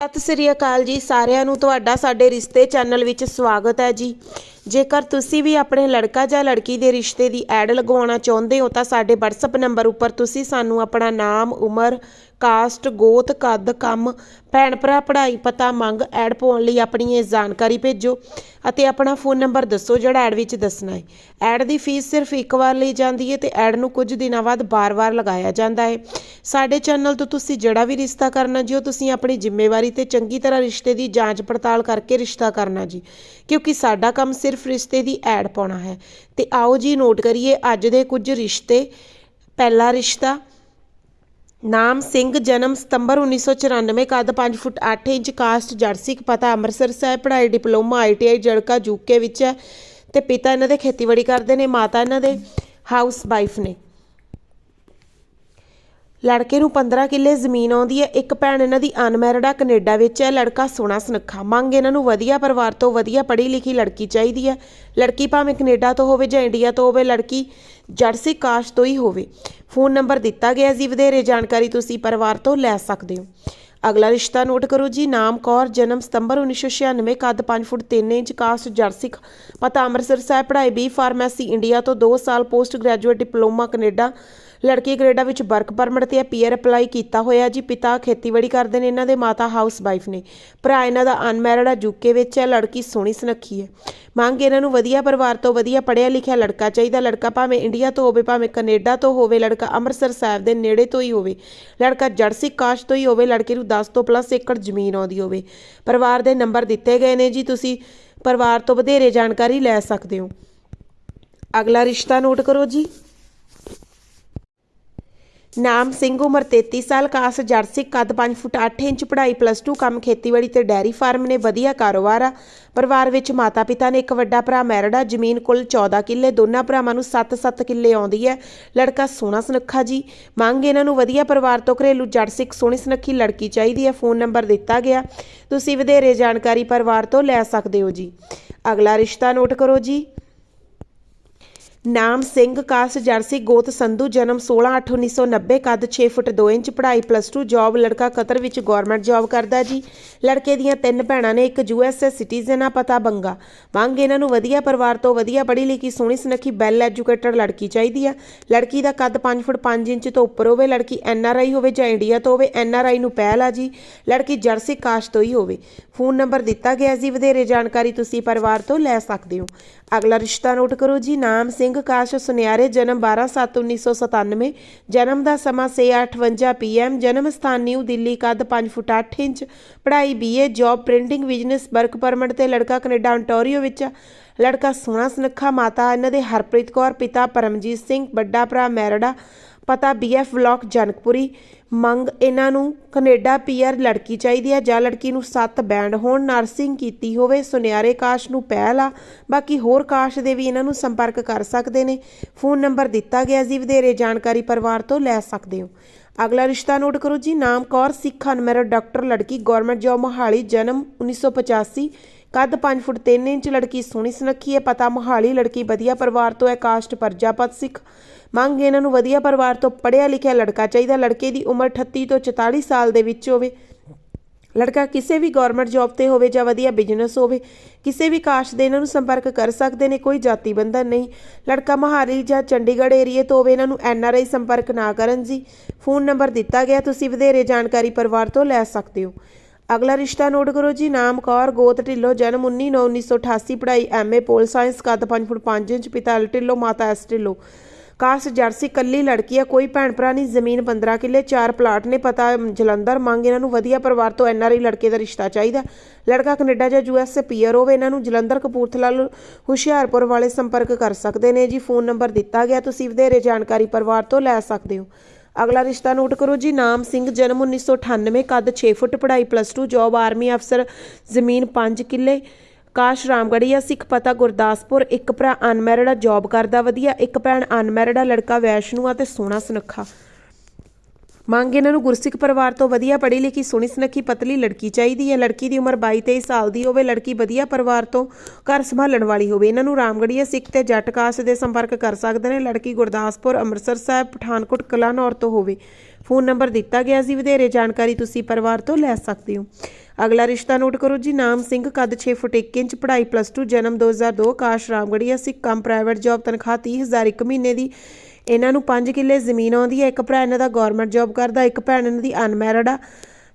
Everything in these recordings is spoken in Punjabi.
ਸਤਿ ਸ੍ਰੀ ਅਕਾਲ ਜੀ ਸਾਰਿਆਂ ਨੂੰ, ਤੁਹਾਡਾ ਸਾਡੇ ਰਿਸ਼ਤੇ ਚੈਨਲ ਵਿੱਚ ਸਵਾਗਤ ਹੈ ਜੀ। ਜੇਕਰ ਤੁਸੀਂ ਵੀ ਆਪਣੇ ਲੜਕਾ ਜਾਂ ਲੜਕੀ ਦੇ ਰਿਸ਼ਤੇ ਦੀ ਐਡ ਲਗਵਾਉਣਾ ਚਾਹੁੰਦੇ ਹੋ, ਤਾਂ ਸਾਡੇ WhatsApp ਨੰਬਰ ਉੱਪਰ ਤੁਸੀਂ ਸਾਨੂੰ ਆਪਣਾ ਨਾਮ, ਉਮਰ ਕਾਸਟ, ਗੋਤ, ਕੱਦ, ਕੰਮ, ਭੈਣ ਭਰਾ, ਪੜ੍ਹਾਈ ਪਤਾ, ਮੰਗ, ਐਡ ਪਾਉਣ ਲਈ ਆਪਣੀ ਇਹ ਜਾਣਕਾਰੀ ਭੇਜੋ ਅਤੇ ਆਪਣਾ ਫੋਨ ਨੰਬਰ ਦੱਸੋ ਜਿਹੜਾ ਐਡ ਵਿੱਚ ਦੱਸਣਾ ਹੈ। ਐਡ ਦੀ ਫੀਸ ਸਿਰਫ ਇੱਕ ਵਾਰ ਲਈ ਜਾਂਦੀ ਹੈ ਤੇ ਐਡ ਨੂੰ ਕੁਝ ਦਿਨਾਂ ਬਾਅਦ ਬਾਰ-ਬਾਰ ਲਗਾਇਆ ਜਾਂਦਾ ਹੈ। ਸਾਡੇ ਚੈਨਲ ਤੋਂ ਤੁਸੀਂ ਜਿਹੜਾ ਵੀ ਰਿਸ਼ਤਾ ਕਰਨਾ ਜੀ, ਉਹ ਤੁਸੀਂ ਆਪਣੀ ਜ਼ਿੰਮੇਵਾਰੀ ਤੇ ਚੰਗੀ ਤਰ੍ਹਾਂ ਰਿਸ਼ਤੇ ਦੀ ਜਾਂਚ ਪੜਤਾਲ ਕਰਕੇ ਰਿਸ਼ਤਾ ਕਰਨਾ ਜੀ। ਕਿਉਂਕਿ ਸਾਡਾ ਕੰਮ ਸਿਰਫ ਰਿਸ਼ਤੇ ਦੀ ਐਡ ਪਾਉਣਾ ਹੈ। ਤੇ ਆਓ ਜੀ, ਨੋਟ ਕਰੀਏ, ਅੱਜ ਦੇ ਕੁਝ ਰਿਸ਼ਤੇ, ਪਹਿਲਾ ਰਿਸ਼ਤਾ ਨਾਮ ਸਿੰਘ, ਜਨਮ ਸਤੰਬਰ 1994 ਕੱਦ 5 ਫੁੱਟ 8 ਇੰਚ ਕਾਸਟ ਜਰਸਿਕ ਪਤਾ ਅੰਮ੍ਰਿਤਸਰ ਸਾਹਿਬ, ਪੜ੍ਹਾਈ, ਡਿਪਲੋਮਾ ਆਈਟੀਆਈ ਜੜਕਾ ਯੂਕੇ ਵਿੱਚ ਹੈ ਤੇ ਪਿਤਾ ਇਹਨਾਂ ਦੇ ਖੇਤੀਬਾੜੀ ਕਰਦੇ ਨੇ, ਮਾਤਾ ਇਹਨਾਂ ਦੇ ਹਾਊਸ ਵਾਈਫ ਨੇ। ਲੜਕੇ ਨੂੰ 15 ਕਿੱਲੇ ਜ਼ਮੀਨ ਆਉਂਦੀ ਹੈ। ਇੱਕ ਭੈਣ ਇਹਨਾਂ ਦੀ ਅਨਮੈਰਿਡ ਆ, ਕੈਨੇਡਾ ਵਿੱਚ ਹੈ। ਲੜਕਾ ਸੋਹਣਾ ਸੁਨੱਖਾ। ਮੰਗ ਇਹਨਾਂ ਨੂੰ ਵਧੀਆ ਪਰਿਵਾਰ ਤੋਂ ਵਧੀਆ ਪੜ੍ਹੀ ਲਿਖੀ ਲੜਕੀ ਚਾਹੀਦੀ ਹੈ। ਲੜਕੀ ਭਾਵੇਂ ਕੈਨੇਡਾ ਤੋਂ ਹੋਵੇ ਜਾਂ ਇੰਡੀਆ ਤੋਂ ਹੋਵੇ, ਲੜਕੀ ਜਰਸੀ ਕਾਸ਼ ਤੋਂ ਹੀ ਹੋਵੇ। ਫੋਨ ਨੰਬਰ ਦਿੱਤਾ ਗਿਆ ਜੀ। ਵਧੇਰੇ ਜਾਣਕਾਰੀ ਤੁਸੀਂ ਪਰਿਵਾਰ ਤੋਂ ਲੈ ਸਕਦੇ ਹੋ। ਅਗਲਾ ਰਿਸ਼ਤਾ ਨੋਟ ਕਰੋ ਜੀ। ਨਾਮ ਕੌਰ, ਜਨਮ ਸਤੰਬਰ 1996 ਕੱਦ 5 ਫੁੱਟ 3 ਇੰਚ ਕਾਸਟ ਜਰਸਿਕ ਪਤਾ ਅੰਮ੍ਰਿਤਸਰ ਸਾਹਿਬ, ਪੜ੍ਹਾਈ ਬੀ ਫਾਰਮੇਸੀ ਇੰਡੀਆ ਤੋਂ 2 ਸਾਲ ਪੋਸਟ ਗ੍ਰੈਜੂਏਟ ਡਿਪਲੋਮਾ ਕੈਨੇਡਾ। ਲੜਕੀ ਕੈਨੇਡਾ ਵਿੱਚ ਵਰਕ ਪਰਮਿਟ ਤੇ ਪੀਆਰ ਅਪਲਾਈ ਕੀਤਾ ਹੋਇਆ ਜੀ। ਪਿਤਾ ਖੇਤੀਬਾੜੀ ਕਰਦੇ ਨੇ, ਇਹਨਾਂ ਦੇ ਮਾਤਾ ਹਾਊਸ ਵਾਈਫ ਨੇ। ਭਰਾ ਇਹਨਾਂ ਦਾ ਅਨਮੈਰਿਡ ਆ, ਯੂਕੇ ਵਿੱਚ ਹੈ ਲੜਕੀ ਸੋਹਣੀ ਸੁਨੱਖੀ ਹੈ। ਮੰਗ ਇਹਨਾਂ ਨੂੰ ਵਧੀਆ ਪਰਿਵਾਰ ਤੋਂ ਵਧੀਆ ਪੜ੍ਹਿਆ ਲਿਖਿਆ ਲੜਕਾ ਚਾਹੀਦਾ। ਲੜਕਾ ਭਾਵੇਂ ਇੰਡੀਆ ਤੋਂ ਹੋਵੇ, ਭਾਵੇਂ ਕੈਨੇਡਾ ਤੋਂ ਹੋਵੇ, ਲੜਕਾ ਅੰਮ੍ਰਿਤਸਰ ਸਾਹਿਬ ਦੇ ਨੇੜੇ ਤੋਂ ਹੀ ਹੋਵੇ, ਲੜਕਾ ਜਰਸੀ ਕਾਸ਼ ਤੋਂ ਹੀ ਹੋਵੇ, ਲੜਕੇ ਨੂੰ 10 ਤੋਂ ਪਲੱਸ ਏਕੜ ਜ਼ਮੀਨ ਆਉਂਦੀ ਹੋਵੇ। ਪਰਿਵਾਰ ਦੇ ਨੰਬਰ ਦਿੱਤੇ ਗਏ ਨੇ ਜੀ, ਤੁਸੀਂ ਪਰਿਵਾਰ ਤੋਂ ਵਧੇਰੇ ਜਾਣਕਾਰੀ ਲੈ ਸਕਦੇ ਹੋ। ਅਗਲਾ ਰਿਸ਼ਤਾ ਨੋਟ ਕਰੋ ਜੀ। ਨਾਮ ਸਿੰਘ, ਉਮਰ 33 ਸਾਲ, ਕਾਸ, ਜਰਸੀ, ਕੱਦ 5 ਫੁੱਟ 8 ਇੰਚ, ਪੜ੍ਹਾਈ ਪਲੱਸ 2 ਕੰਮ ਖੇਤੀਬਾੜੀ ਤੇ ਡੈਰੀ ਫਾਰਮ ਨੇ ਵਧੀਆ ਕਾਰੋਬਾਰ ਆ। ਪਰਿਵਾਰ ਵਿੱਚ ਮਾਤਾ ਪਿਤਾ ਨੇ ਇੱਕ ਵੱਡਾ ਭਰਾ ਮੈਰਡਾ ਜ਼ਮੀਨ ਕੁੱਲ 14 ਕਿੱਲੇ, ਦੋਨਾਂ ਭਰਾਵਾਂ ਨੂੰ 7-7 ਕਿੱਲੇ ਆਉਂਦੀ ਹੈ। ਲੜਕਾ ਸੋਹਣਾ ਸੁਨੱਖਾ ਜੀ। ਮੰਗ ਇਹਨਾਂ ਨੂੰ ਵਧੀਆ ਪਰਿਵਾਰ ਤੋਂ ਘਰੇਲੂ ਜੱਟ ਸਿੱਖ ਸੋਹਣੀ ਸੁਨੱਖੀ ਲੜਕੀ ਚਾਹੀਦੀ ਹੈ। ਫੋਨ ਨੰਬਰ ਦਿੱਤਾ ਗਿਆ। ਤੁਸੀਂ ਵਧੇਰੇ ਜਾਣਕਾਰੀ ਪਰਿਵਾਰ ਤੋਂ ਲੈ ਸਕਦੇ ਹੋ ਜੀ। ਅਗਲਾ ਰਿਸ਼ਤਾ ਨੋਟ ਕਰੋ ਜੀ। ਨਾਮ ਸਿੰਘ, ਕਾਸ, ਜਰਸੀ, ਗੋਤ, ਸੰਧੂ, ਜਨਮ 16/8/1990 ਕੱਦ 6 ਫੁੱਟ 2 ਇੰਚ, ਪੜ੍ਹਾਈ ਪਲੱਸ 2 ਜੌਬ ਲੜਕਾ ਕਤਰ ਵਿੱਚ ਗਵਰਨਮੈਂਟ ਜੌਬ ਕਰਦਾ ਜੀ। ਲੜਕੇ ਦੀਆਂ ਤਿੰਨ ਭੈਣਾਂ ਨੇ ਇੱਕ ਯੂਐਸਏ ਸਿਟੀਜ਼ਨ ਆ, ਪਤਾ ਬੰਗਾ। ਮੰਗ ਇਹਨਾਂ ਨੂੰ ਵਧੀਆ ਪਰਿਵਾਰ ਤੋਂ ਵਧੀਆ ਪੜ੍ਹੀ ਲਿਖੀ, ਸੋਹਣੀ ਸੁਨੱਖੀ ਵੈਲ ਐਜੂਕੇਟਡ ਲੜਕੀ ਚਾਹੀਦੀ ਆ। ਲੜਕੀ ਦਾ ਕੱਦ 5 ਫੁੱਟ 5 ਇੰਚ ਤੋਂ ਉੱਪਰ ਹੋਵੇ, ਲੜਕੀ ਐਨਆਰਆਈ ਹੋਵੇ ਜਾਂ ਇੰਡੀਆ ਤੋਂ ਹੋਵੇ ਐਨਆਰਆਈ ਨੂੰ ਪਹਿਲ ਆ ਜੀ। ਲੜਕੀ ਜਰਸੀ, ਕਾਸ਼ ਤੋਂ ਹੀ ਹੋਵੇ। ਫੋਨ ਨੰਬਰ ਦਿੱਤਾ ਗਿਆ ਜੀ, ਵਧੇਰੇ ਜਾਣਕਾਰੀ ਤੁਸੀਂ ਪਰਿਵਾਰ ਤੋਂ ਲੈ ਸਕਦੇ ਹੋ। ਅਗਲਾ ਰਿਸ਼ਤਾ ਨੋਟ ਕਰੋ ਜੀ, ਨਾਮ ਸਿੰਘ ਕਾਸ਼ ਸੁਨਿਆਰੇ ਜਨਮ 12/7/1997 ਜਨਮ ਦਾ ਸਮਾਂ 6:58 ਪੀਐਮ ਜਨਮ ਸਥਾਨ ਨਿਊ ਦਿੱਲੀ ਕੱਦ 5 ਫੁੱਟ 8 ਇੰਚ, ਪੜ੍ਹਾਈ BA, job printing, business, work permit ਤੇ ਲੜਕਾ ਕੈਨੇਡਾ ontario ਵਿੱਚ, ਲੜਕਾ ਸੋਹਣਾ ਸੁਨੱਖਾ ਮਾਤਾ, ਇਹਨਾਂ ਦੇ ਹਰਪ੍ਰੀਤ ਕੌਰ, ਪਿਤਾ ਪਰਮਜੀਤ ਸਿੰਘ, ਵੱਡਾ ਭਰਾ ਮੈਰੜਾ ਪਤਾ ਬੀਐਫ ਬਲਾਕ ਜਨਕਪੁਰੀ। ਮੰਗ ਇਹਨਾਂ ਨੂੰ ਕੈਨੇਡਾ ਪੀਆਰ ਲੜਕੀ ਚਾਹੀਦੀ ਹੈ, ਜਾਂ ਲੜਕੀ ਨੂੰ ਸੱਤ ਬੈਂਡ ਹੋਣ, ਨਰਸਿੰਗ ਕੀਤੀ ਹੋਵੇ, ਸੁਨਿਆਰੇ ਕਾਸ਼ ਨੂੰ ਪਹਿਲ ਆ। ਬਾਕੀ ਹੋਰ ਕਾਸ਼ ਦੇ ਵੀ ਇਹਨਾਂ ਨੂੰ ਸੰਪਰਕ ਕਰ ਸਕਦੇ ਨੇ। ਫੋਨ ਨੰਬਰ ਦਿੱਤਾ ਗਿਆ ਜੀ, ਵਧੇਰੇ ਜਾਣਕਾਰੀ ਪਰਿਵਾਰ ਤੋਂ ਲੈ ਸਕਦੇ ਹੋ। ਅਗਲਾ ਰਿਸ਼ਤਾ ਨੋਟ ਕਰੋ ਜੀ, ਨਾਮ ਕੌਰ, ਸਿੱਖ ਅਨਮੈਰਿਡ ਡਾਕਟਰ, ਲੜਕੀ ਗਵਰਨਮੈਂਟ ਜੋਬ, ਮੋਹਾਲੀ, ਜਨਮ 1985 ਕੱਦ 5 ਫੁੱਟ 3 ਇੰਚ, ਲੜਕੀ ਸੋਹਣੀ ਸੁਨੱਖੀ ਹੈ, ਪਤਾ ਮੋਹਾਲੀ, ਲੜਕੀ ਵਧੀਆ ਪਰਿਵਾਰ ਤੋਂ ਹੈ, ਕਾਸਟ ਪਰਜਾਪਤ ਸਿੱਖ। ਮੰਗ ਇਹਨਾਂ ਨੂੰ ਵਧੀਆ ਪਰਿਵਾਰ ਤੋਂ ਪੜ੍ਹਿਆ ਲਿਖਿਆ ਲੜਕਾ ਚਾਹੀਦਾ। ਲੜਕੇ ਦੀ ਉਮਰ 38 ਤੋਂ 44 ਸਾਲ ਦੇ ਵਿੱਚ ਹੋਵੇ। ਲੜਕਾ ਕਿਸੇ ਵੀ ਗਵਰਨਮੈਂਟ ਜੌਬ ਤੇ ਹੋਵੇ ਜਾਂ ਵਧੀਆ ਬਿਜ਼ਨਸ ਹੋਵੇ, ਕਿਸੇ ਵੀ ਕਾਸ਼ ਦੇ ਇਹਨਾਂ ਨੂੰ ਸੰਪਰਕ ਕਰ ਸਕਦੇ ਨੇ, ਕੋਈ ਜਾਤੀ ਬੰਧਨ ਨਹੀਂ। ਲੜਕਾ ਮਹਾਲੀ ਜਾਂ ਚੰਡੀਗੜ੍ਹ ਏਰੀਏ ਤੋਂ ਹੋਵੇ, ਇਹਨਾਂ ਨੂੰ ਐੱਨ ਆਰ ਆਈ ਸੰਪਰਕ ਨਾ ਕਰਨ ਜੀ ਫੋਨ ਨੰਬਰ ਦਿੱਤਾ ਗਿਆ। ਤੁਸੀਂ ਵਧੇਰੇ ਜਾਣਕਾਰੀ ਪਰਿਵਾਰ ਤੋਂ ਲੈ ਸਕਦੇ ਹੋ। ਅਗਲਾ ਰਿਸ਼ਤਾ ਨੋਟ ਕਰੋ ਜੀ। ਨਾਮ ਕੌਰ ਗੋਤ ਢਿੱਲੋਂ, ਜਨਮ 19/9/1988 ਪੜ੍ਹਾਈ ਐਮਏ ਪੋਲ ਸਾਇੰਸ, ਕੱਦ 5 ਫੁੱਟ 5 ਇੰਚ, ਪਿਤਾ ਐਲ ਢਿੱਲੋਂ, ਮਾਤਾ ਐਸ ਢਿੱਲੋਂ। ਕਾਸਟ ਜਰਸੀ ਕੱਲੀ ਲੜਕੀ ਆ, ਕੋਈ ਭੈਣ ਭਰਾ ਨਹੀਂ, ਜ਼ਮੀਨ 15 ਕਿੱਲੇ, ਚਾਰ ਪਲਾਟ ਨੇ, ਪਤਾ ਜਲੰਧਰ ਮੰਗ ਇਹਨਾਂ ਨੂੰ ਵਧੀਆ ਪਰਿਵਾਰ ਤੋਂ ਐਨਆਰਆਈ ਲੜਕੇ ਦਾ ਰਿਸ਼ਤਾ ਚਾਹੀਦਾ। ਲੜਕਾ ਕੈਨੇਡਾ ਜਾਂ ਯੂਐਸਏ ਪੀਅਰ ਹੋਵੇ, ਇਹਨਾਂ ਨੂੰ ਜਲੰਧਰ ਕਪੂਰਥਲਾ ਹੁਸ਼ਿਆਰਪੁਰ ਵਾਲੇ ਸੰਪਰਕ ਕਰ ਸਕਦੇ ਨੇ ਜੀ। ਫੋਨ ਨੰਬਰ ਦਿੱਤਾ ਗਿਆ, ਤੁਸੀਂ ਵਧੇਰੇ ਜਾਣਕਾਰੀ ਪਰਿਵਾਰ ਤੋਂ ਲੈ ਸਕਦੇ ਹੋ। ਅਗਲਾ ਰਿਸ਼ਤਾ ਨੋਟ ਕਰੋ ਜੀ, ਨਾਮ ਸਿੰਘ, ਜਨਮ 1998 ਕੱਦ 6 ਫੁੱਟ, ਪੜ੍ਹਾਈ ਪਲੱਸ 2 ਜੌਬ ਆਰਮੀ ਅਫਸਰ, ਜ਼ਮੀਨ 5 ਕਿੱਲੇ। ਕਾਸ਼ ਰਾਮਗੜੀਆ ਸਿੱਖ ਪਤਾ ਗੁਰਦਾਸਪੁਰ। ਇੱਕ ਭਰਾ ਅਨਮੈਰਿਡ ਆ ਜੌਬ ਕਰਦਾ ਵਧੀਆ। ਇੱਕ ਭੈਣ ਅਨਮੈਰਿਡ ਆ ਲੜਕਾ ਵੈਸ਼ਨੂ ਆ ਤੇ ਸੋਹਣਾ ਸੁਨੱਖਾ। ਮੰਗ ਇਹਨਾਂ ਨੂੰ ਗੁਰਸਿੱਖ ਪਰਿਵਾਰ ਤੋਂ ਵਧੀਆ ਪੜ੍ਹੀ ਲਿਖੀ, ਸੋਹਣੀ ਸੁਨੱਖੀ, ਪਤਲੀ ਲੜਕੀ ਚਾਹੀਦੀ ਹੈ। ਲੜਕੀ ਦੀ ਉਮਰ 22-23 ਸਾਲ ਦੀ ਹੋਵੇ, ਲੜਕੀ ਵਧੀਆ ਪਰਿਵਾਰ ਤੋਂ ਘਰ ਸੰਭਾਲਣ ਵਾਲੀ ਹੋਵੇ। ਇਹਨਾਂ ਨੂੰ ਰਾਮਗੜੀਆ ਸਿੱਖ ਤੇ ਜੱਟ ਕਾਸ ਦੇ ਸੰਪਰਕ ਕਰ ਸਕਦੇ ਨੇ। ਲੜਕੀ ਗੁਰਦਾਸਪੁਰ, ਅੰਮ੍ਰਿਤਸਰ ਸਾਹਿਬ, ਪਠਾਨਕੋਟ, ਕਲਾਨੌਰ ਤੋਂ ਹੋਵੇ। ਫੋਨ ਨੰਬਰ ਦਿੱਤਾ ਗਿਆ ਸੀ। ਵਧੇਰੇ ਜਾਣਕਾਰੀ ਤੁਸੀਂ ਪਰਿਵਾਰ ਤੋਂ ਲੈ ਸਕਦੇ ਹੋ। ਅਗਲਾ ਰਿਸ਼ਤਾ ਨੋਟ ਕਰੋ ਜੀ। ਨਾਮ ਸਿੰਘ, ਕੱਦ 6 ਫੁੱਟ 1 ਇੰਚ, ਪੜ੍ਹਾਈ ਪਲੱਸ 2 ਜਨਮ 2002 ਆਕਾਸ਼ ਰਾਮਗੜੀਆ ਸਿੱਖ ਕੰਮ ਪ੍ਰਾਈਵੇਟ ਜੌਬ ਤਨਖਾਹ 30000 ਇੱਕ ਮਹੀਨੇ ਦੀ। ਇਹਨਾਂ ਨੂੰ 5 ਕਿੱਲੇ ਜ਼ਮੀਨ ਆਉਂਦੀ ਹੈ। ਇੱਕ ਭਰਾ ਇਹਨਾਂ ਦਾ ਗਵਰਨਮੈਂਟ ਜੌਬ ਕਰਦਾ, ਇੱਕ ਭੈਣ ਇਹਨਾਂ ਦੀ ਅਨਮੈਰਿਡ ਆ।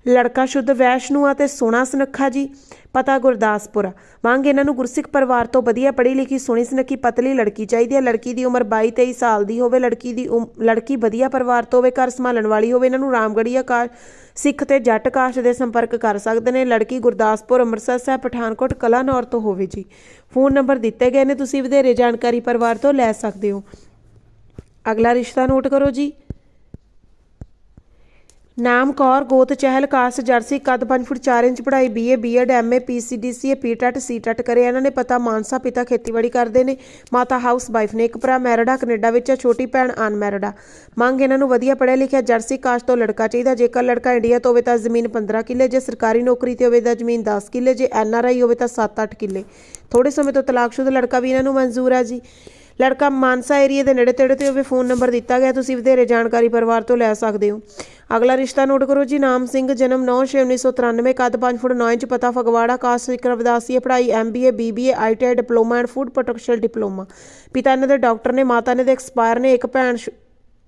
ਲੜਕਾ ਸ਼ੁੱਧ ਵੈਸ਼ਨੂ ਆ ਤੇ ਸੋਹਣਾ ਸੁਨੱਖਾ ਜੀ। ਪਤਾ ਗੁਰਦਾਸਪੁਰ। ਆ। ਮੰਗ ਇਹਨਾਂ ਨੂੰ ਗੁਰਸਿੱਖ ਪਰਿਵਾਰ ਤੋਂ ਵਧੀਆ ਪੜ੍ਹੀ ਲਿਖੀ ਸੋਹਣੀ ਸੁਨੱਖੀ ਪਤਲੀ ਲੜਕੀ ਚਾਹੀਦੀ ਹੈ। ਲੜਕੀ ਦੀ ਉਮਰ 22 23 ਸਾਲ ਦੀ ਹੋਵੇ, ਲੜਕੀ ਦੀ ਉਮ- ਲੜਕੀ ਵਧੀਆ ਪਰਿਵਾਰ ਤੋਂ ਹੋਵੇ, ਘਰ ਸੰਭਾਲਣ ਵਾਲੀ ਹੋਵੇ, ਇਹਨਾਂ ਨੂੰ ਰਾਮਗੜੀਆ ਕਾ ਸਿੱਖ ਤੇ ਜੱਟ ਕਾਸ਼ ਦੇ ਸੰਪਰਕ ਕਰ ਸਕਦੇ ਨੇ। ਲੜਕੀ ਗੁਰਦਾਸਪੁਰ, ਅੰਮ੍ਰਿਤਸਰ ਸਾਹਿਬ, ਪਠਾਨਕੋਟ ਕਲਾਨੌਰ ਤੋਂ ਹੋਵੇ ਜੀ। ਫੋਨ ਨੰਬਰ ਦਿੱਤੇ ਗਏ ਨੇ, ਤੁਸੀਂ ਵਧੇਰੇ ਜਾਣਕਾਰੀ ਪਰਿਵਾਰ ਤੋਂ ਲੈ ਸਕਦੇ ਹੋ। ਅਗਲਾ ਰਿਸ਼ਤਾ ਨੋਟ ਕਰੋ ਜੀ। ਨਾਮ ਕੌਰ, ਗੋਤ, ਚਹਿਲ, ਕਾਸ, ਜਰਸੀ, ਕੱਦ 5 ਫੁੱਟ 4 ਇੰਚ, ਪੜ੍ਹਾਈ BA BEd MA PCDCA PTET CTET ਕਰੇ। ਇਹਨਾਂ ਨੇ ਪਤਾ ਮਾਨਸਾ, ਪਿਤਾ ਖੇਤੀਬਾੜੀ ਕਰਦੇ ਨੇ। ਮਾਤਾ ਹਾਊਸ ਵਾਈਫ ਨੇ ਇੱਕ ਭਰਾ, ਮੈਰਿਡਾ ਆ ਕੈਨੇਡਾ ਵਿੱਚ ਆ, ਛੋਟੀ ਭੈਣ ਅਨਮੈਰਿਡਾ ਮੰਗ ਇਹਨਾਂ ਨੂੰ ਵਧੀਆ ਪੜ੍ਹਿਆ ਲਿਖਿਆ, ਜਰਸੀ ਕਾਸ਼ਟ ਤੋਂ ਲੜਕਾ ਚਾਹੀਦਾ। ਜੇਕਰ ਲੜਕਾ ਇੰਡੀਆ ਤੋਂ ਹੋਵੇ ਤਾਂ ਜ਼ਮੀਨ 15 ਕਿੱਲੇ, ਜੇ ਸਰਕਾਰੀ ਨੌਕਰੀ ਤੇ ਹੋਵੇ ਤਾਂ ਜ਼ਮੀਨ 10 ਕਿੱਲੇ, ਜੇ ਐਨਆਰਆਈ ਹੋਵੇ ਤਾਂ 7-8 ਕਿੱਲੇ। ਥੋੜੇ ਸਮੇਂ ਤੋਂ ਤਲਾਕਸ਼ੁਦਾ ਲੜਕਾ ਵੀ ਇਹਨਾਂ ਨੂੰ ਮਨਜ਼ੂਰ ਹੈ ਜੀ। ਲੜਕਾ ਮਾਨਸਾ ਏਰੀਆ ਦੇ ਨੇੜੇ ਤੇੜੇ ਤੇ ਹੋਵੇ ਫੋਨ ਨੰਬਰ ਦਿੱਤਾ ਗਿਆ, ਤੁਸੀਂ ਵਧੇਰੇ ਜਾਣਕਾਰੀ ਪਰਿਵਾਰ ਤੋਂ ਲੈ ਸਕਦੇ ਹੋ। ਅਗਲਾ ਰਿਸ਼ਤਾ ਨੋਟ ਕਰੋ ਜੀ, ਨਾਮ ਸਿੰਘ, ਜਨਮ 9/6/1993 ਕੱਦ 5 ਫੁੱਟ 9 ਇੰਚ, ਪਤਾ ਫਗਵਾੜਾ, ਕਾਸ ਸਿੱਖ ਰਵਿਦਾਸੀਏ ਪੜ੍ਹਾਈ MBA BBA ITI diploma and food protection diploma ਪਿਤਾ ਇਹਨਾਂ ਦੇ ਡਾਕਟਰ ਨੇ, ਮਾਤਾ ਨੇ ਦੇ ਐਕਸਪਾਇਰ ਨੇ, ਇੱਕ ਭੈਣ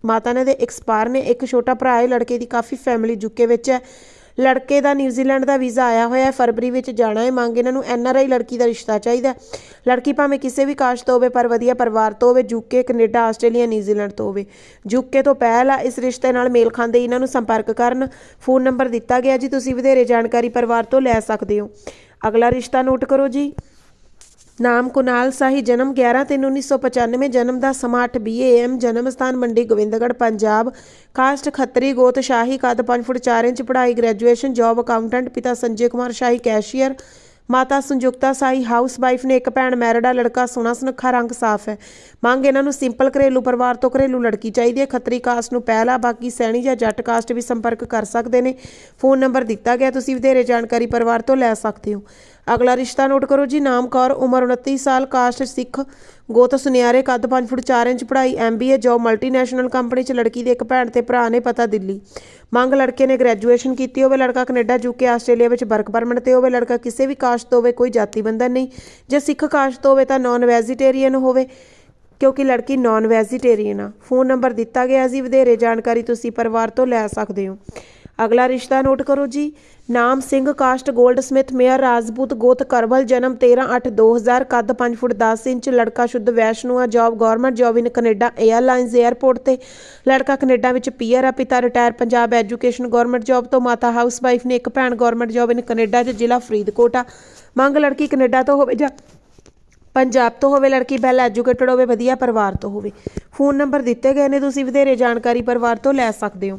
ਮਾਤਾ ਨੇ ਦੇ ਐਕਸਪਾਇਰ ਨੇ, ਇੱਕ ਛੋਟਾ ਭਰਾ ਹੈ, ਲੜਕੇ ਦੀ ਕਾਫੀ ਫੈਮਿਲੀ ਜੁਕੇ ਵਿੱਚ ਹੈ। ਲੜਕੇ ਦਾ ਨਿਊਜ਼ੀਲੈਂਡ ਦਾ ਵੀਜ਼ਾ ਆਇਆ ਹੋਇਆ ਹੈ, ਫਰਵਰੀ ਵਿੱਚ ਜਾਣਾ ਹੈ। ਮੰਗ ਇਹਨਾਂ ਨੂੰ ਐੱਨ ਆਰ ਆਈ ਲੜਕੀ ਦਾ ਰਿਸ਼ਤਾ ਚਾਹੀਦਾ ਲੜਕੀ ਭਾਵੇਂ ਕਿਸੇ ਵੀ ਕਾਸਟ ਤੋਂ ਹੋਵੇ, ਪਰ ਵਧੀਆ ਪਰਿਵਾਰ ਤੋਂ ਹੋਵੇ ਯੂਕੇ ਕੈਨੇਡਾ, ਆਸਟ੍ਰੇਲੀਆ ਨਿਊਜ਼ੀਲੈਂਡ ਤੋਂ ਹੋਵੇ। ਯੂਕੇ ਤੋਂ ਪਹਿਲਾਂ ਇਸ ਰਿਸ਼ਤੇ ਨਾਲ ਮੇਲ ਖਾਂਦੇ ਇਹਨਾਂ ਨੂੰ ਸੰਪਰਕ ਕਰਨ ਫੋਨ ਨੰਬਰ ਦਿੱਤਾ ਗਿਆ ਜੀ। ਤੁਸੀਂ ਵਧੇਰੇ ਜਾਣਕਾਰੀ ਪਰਿਵਾਰ ਤੋਂ ਲੈ ਸਕਦੇ ਹੋ। ਅਗਲਾ ਰਿਸ਼ਤਾ ਨੋਟ ਕਰੋ ਜੀ। ਨਾਮ ਕੁਨਾਲ ਸਾਹੀ, ਜਨਮ 11/3/1995 ਜਨਮ ਦਾ ਸਮਾਂ 8 BAM ਜਨਮ ਸਥਾਨ ਮੰਡੀ ਗੋਬਿੰਦਗੜ੍ਹ, ਪੰਜਾਬ। ਕਾਸਟ ਖੱਤਰੀ, ਗੋਤ ਸ਼ਾਹੀ, ਕੱਦ 5 ਫੁੱਟ 4 ਇੰਚ, ਪੜ੍ਹਾਈ, ਗ੍ਰੈਜੂਏਸ਼ਨ, ਜੌਬ ਅਕਾਊਂਟੈਂਟ, ਪਿਤਾ ਸੰਜੇ ਕੁਮਾਰ ਸ਼ਾਹੀ, ਕੈਸ਼ੀਅਰ। ਮਾਤਾ ਸੰਯੁਕਤਾ ਸਾਈ ਹਾਊਸ ਵਾਈਫ ਨੇ ਇੱਕ ਭੈਣ ਮੈਰਿਡ ਆ, ਲੜਕਾ ਸੋਹਣਾ, ਸੁਨੱਖਾ ਰੰਗ ਸਾਫ਼ ਹੈ। ਮੰਗ ਇਹਨਾਂ ਨੂੰ ਸਿੰਪਲ ਘਰੇਲੂ ਪਰਿਵਾਰ ਤੋਂ ਘਰੇਲੂ ਲੜਕੀ ਚਾਹੀਦੀ ਹੈ। ਖੱਤਰੀ ਕਾਸਟ ਨੂੰ ਪਹਿਲਾ ਬਾਕੀ ਸੈਣੀ ਜਾਂ ਜੱਟ ਕਾਸਟ ਵੀ ਸੰਪਰਕ ਕਰ ਸਕਦੇ ਨੇ। ਫੋਨ ਨੰਬਰ ਦਿੱਤਾ ਗਿਆ, ਤੁਸੀਂ ਵਧੇਰੇ ਜਾਣਕਾਰੀ ਪਰਿਵਾਰ ਤੋਂ ਲੈ ਸਕਦੇ ਹੋ। ਅਗਲਾ ਰਿਸ਼ਤਾ ਨੋਟ ਕਰੋ ਜੀ, ਨਾਮ ਕੌਰ, ਉਮਰ 29 ਸਾਲ, ਕਾਸਟ ਸਿੱਖ ਗੋਤ ਸੁਨਿਆਰੇ ਕੱਦ 5 ਫੁੱਟ 4 ਇੰਚ ਪੜ੍ਹਾਈ ਐਮਬੀਏ ਜੋਬ ਮਲਟੀਨੈਸ਼ਨਲ ਕੰਪਨੀ 'ਚ ਲੜਕੀ ਦੇ ਇੱਕ ਭੈਣ ਤੇ ਭਰਾ ਨੇ ਪਤਾ ਦਿੱਲੀ। ਮੰਗ ਲੜਕੇ ਨੇ ਗ੍ਰੈਜੂਏਸ਼ਨ ਕੀਤੀ ਹੋਵੇ ਲੜਕਾ ਕੈਨੇਡਾ ਯੂਕੇ ਆਸਟ੍ਰੇਲੀਆ ਵਿੱਚ ਵਰਕ ਪਰਮਿਟ ਤੇ ਹੋਵੇ ਲੜਕਾ ਕਿਸੇ ਵੀ ਕਾਸ਼ਤ ਤੋਂ ਹੋਵੇ ਕੋਈ ਜਾਤੀ ਬੰਧਨ ਨਹੀਂ। ਜੇ ਸਿੱਖ ਕਾਸ਼ਤ ਹੋਵੇ ਤਾਂ ਨਾਨ ਵੈਜੀਟੇਰੀਅਨ ਹੋਵੇ, ਕਿਉਂਕਿ ਲੜਕੀ ਨਾਨ ਵੈਜੀਟੇਰੀਅਨ ਆ। ਫੋਨ ਨੰਬਰ ਦਿੱਤਾ ਗਿਆ ਜੀ ਵਧੇਰੇ ਜਾਣਕਾਰੀ ਤੁਸੀਂ ਪਰਿਵਾਰ ਤੋਂ ਲੈ ਸਕਦੇ ਹੋ। ਅਗਲਾ ਰਿਸ਼ਤਾ ਨੋਟ ਕਰੋ ਜੀ। ਨਾਮ Singh, caste gold smith Mair Rajput ਗੋਤ ਕਰਵਲ, ਜਨਮ 13/8/2000 ਕੱਦ 5 ਫੁੱਟ 10 ਇੰਚ, ਲੜਕਾ ਸ਼ੁੱਧ ਵੈਸ਼ਨੂ ਆ, job government job in Canada airlines airport ਤੇ। ਲੜਕਾ ਕੈਨੇਡਾ ਵਿੱਚ ਪੀਆਰ ਆ, ਪਿਤਾ retire Punjab education government job ਤੋਂ, ਮਾਤਾ ਹਾਊਸ ਵਾਈਫ ਨੇ ਇੱਕ ਭੈਣ ਗਵਰਨਮੈਂਟ ਜੌਬ ਇਨ ਕੈਨੇਡਾ 'ਚ ਜ਼ਿਲ੍ਹਾ ਫਰੀਦਕੋਟ ਆ। ਮੰਗ ਲੜਕੀ ਕੈਨੇਡਾ ਤੋਂ ਹੋਵੇ ਜਾਂ ਪੰਜਾਬ ਤੋਂ ਹੋਵੇ, ਲੜਕੀ ਵੈਲ ਐਜੂਕੇਟਡ ਹੋਵੇ, ਵਧੀਆ ਪਰਿਵਾਰ ਤੋਂ ਹੋਵੇ। ਫੋਨ ਨੰਬਰ ਦਿੱਤੇ ਗਏ ਨੇ, ਤੁਸੀਂ ਵਧੇਰੇ ਜਾਣਕਾਰੀ ਪਰਿਵਾਰ ਤੋਂ ਲੈ ਸਕਦੇ ਹੋ।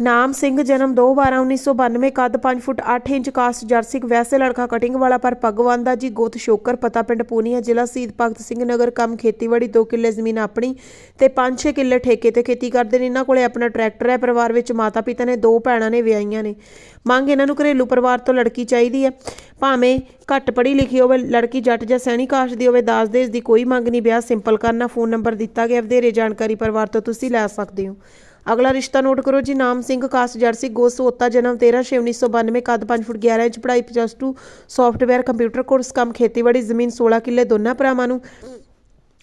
ਨਾਮ ਸਿੰਘ, ਜਨਮ 2/12/1992 ਕੱਦ 5 ਫੁੱਟ 8 ਇੰਚ, ਕਾਸਟ ਜਰਸਿਕ ਵੈਸੇ ਲੜਕਾ ਕਟਿੰਗ ਵਾਲਾ, ਪਰ ਭਗਵਾਨ ਦਾ ਜੀ ਗੋਤ ਸ਼ੋਕਰ, ਪਤਾ ਪਿੰਡ ਪੂਨੀਆ ਜ਼ਿਲ੍ਹਾ, ਸ਼ਹੀਦ ਭਗਤ ਸਿੰਘ ਨਗਰ, ਕੰਮ ਖੇਤੀਬਾੜੀ 2 ਕਿੱਲੇ ਜ਼ਮੀਨ ਆਪਣੀ ਤੇ 5-6 ਕਿੱਲੇ ਠੇਕੇ ਤੇ ਖੇਤੀ ਕਰਦੇ ਨੇ। ਇਹਨਾਂ ਕੋਲੇ ਆਪਣਾ ਟਰੈਕਟਰ ਹੈ, ਪਰਿਵਾਰ ਵਿੱਚ ਮਾਤਾ ਪਿਤਾ ਨੇ, ਦੋ ਭੈਣਾਂ ਨੇ, ਵਿਆਹੀਆਂ ਨੇ। ਮੰਗ ਇਹਨਾਂ ਨੂੰ ਘਰੇਲੂ ਪਰਿਵਾਰ ਤੋਂ ਲੜਕੀ ਚਾਹੀਦੀ ਹੈ। ਭਾਵੇਂ ਘੱਟ ਪੜ੍ਹੀ ਲਿਖੀ ਹੋਵੇ, ਲੜਕੀ ਜੱਟ ਜਾਂ ਸੈਣੀ ਕਾਸ਼ ਦੀ ਹੋਵੇ ਦਾਜ ਦੇਜ ਦੀ ਕੋਈ ਮੰਗ ਨਹੀਂ। ਵਿਆਹ ਸਿੰਪਲ ਕਰਨਾ, ਫੋਨ ਨੰਬਰ ਦਿੱਤਾ ਗਿਆ। ਵਧੇਰੇ ਜਾਣਕਾਰੀ ਪਰਿਵਾਰ ਤੋਂ ਤੁਸੀਂ ਲੈ ਸਕਦੇ ਹੋ। ਅਗਲਾ ਰਿਸ਼ਤਾ ਨੋਟ ਕਰੋ ਜੀ, ਨਾਮ ਸਿੰਘ, ਕਾਸਟ ਜਰਸੀ ਗੋਸੋਤਾ ਜਨਮ 13/6/1992 ਕੱਦ 5 ਫੁੱਟ 11 ਇੰਚ, ਪੜ੍ਹਾਈ ਪਲੱਸ 2 ਸੌਫਟਵੇਅਰ ਕੰਪਿਊਟਰ ਕੋਰਸ ਕੰਮ ਖੇਤੀਬਾੜੀ, ਜ਼ਮੀਨ 16 ਕਿੱਲੇ, ਦੋਨਾਂ ਭਰਾਵਾਂ ਨੂੰ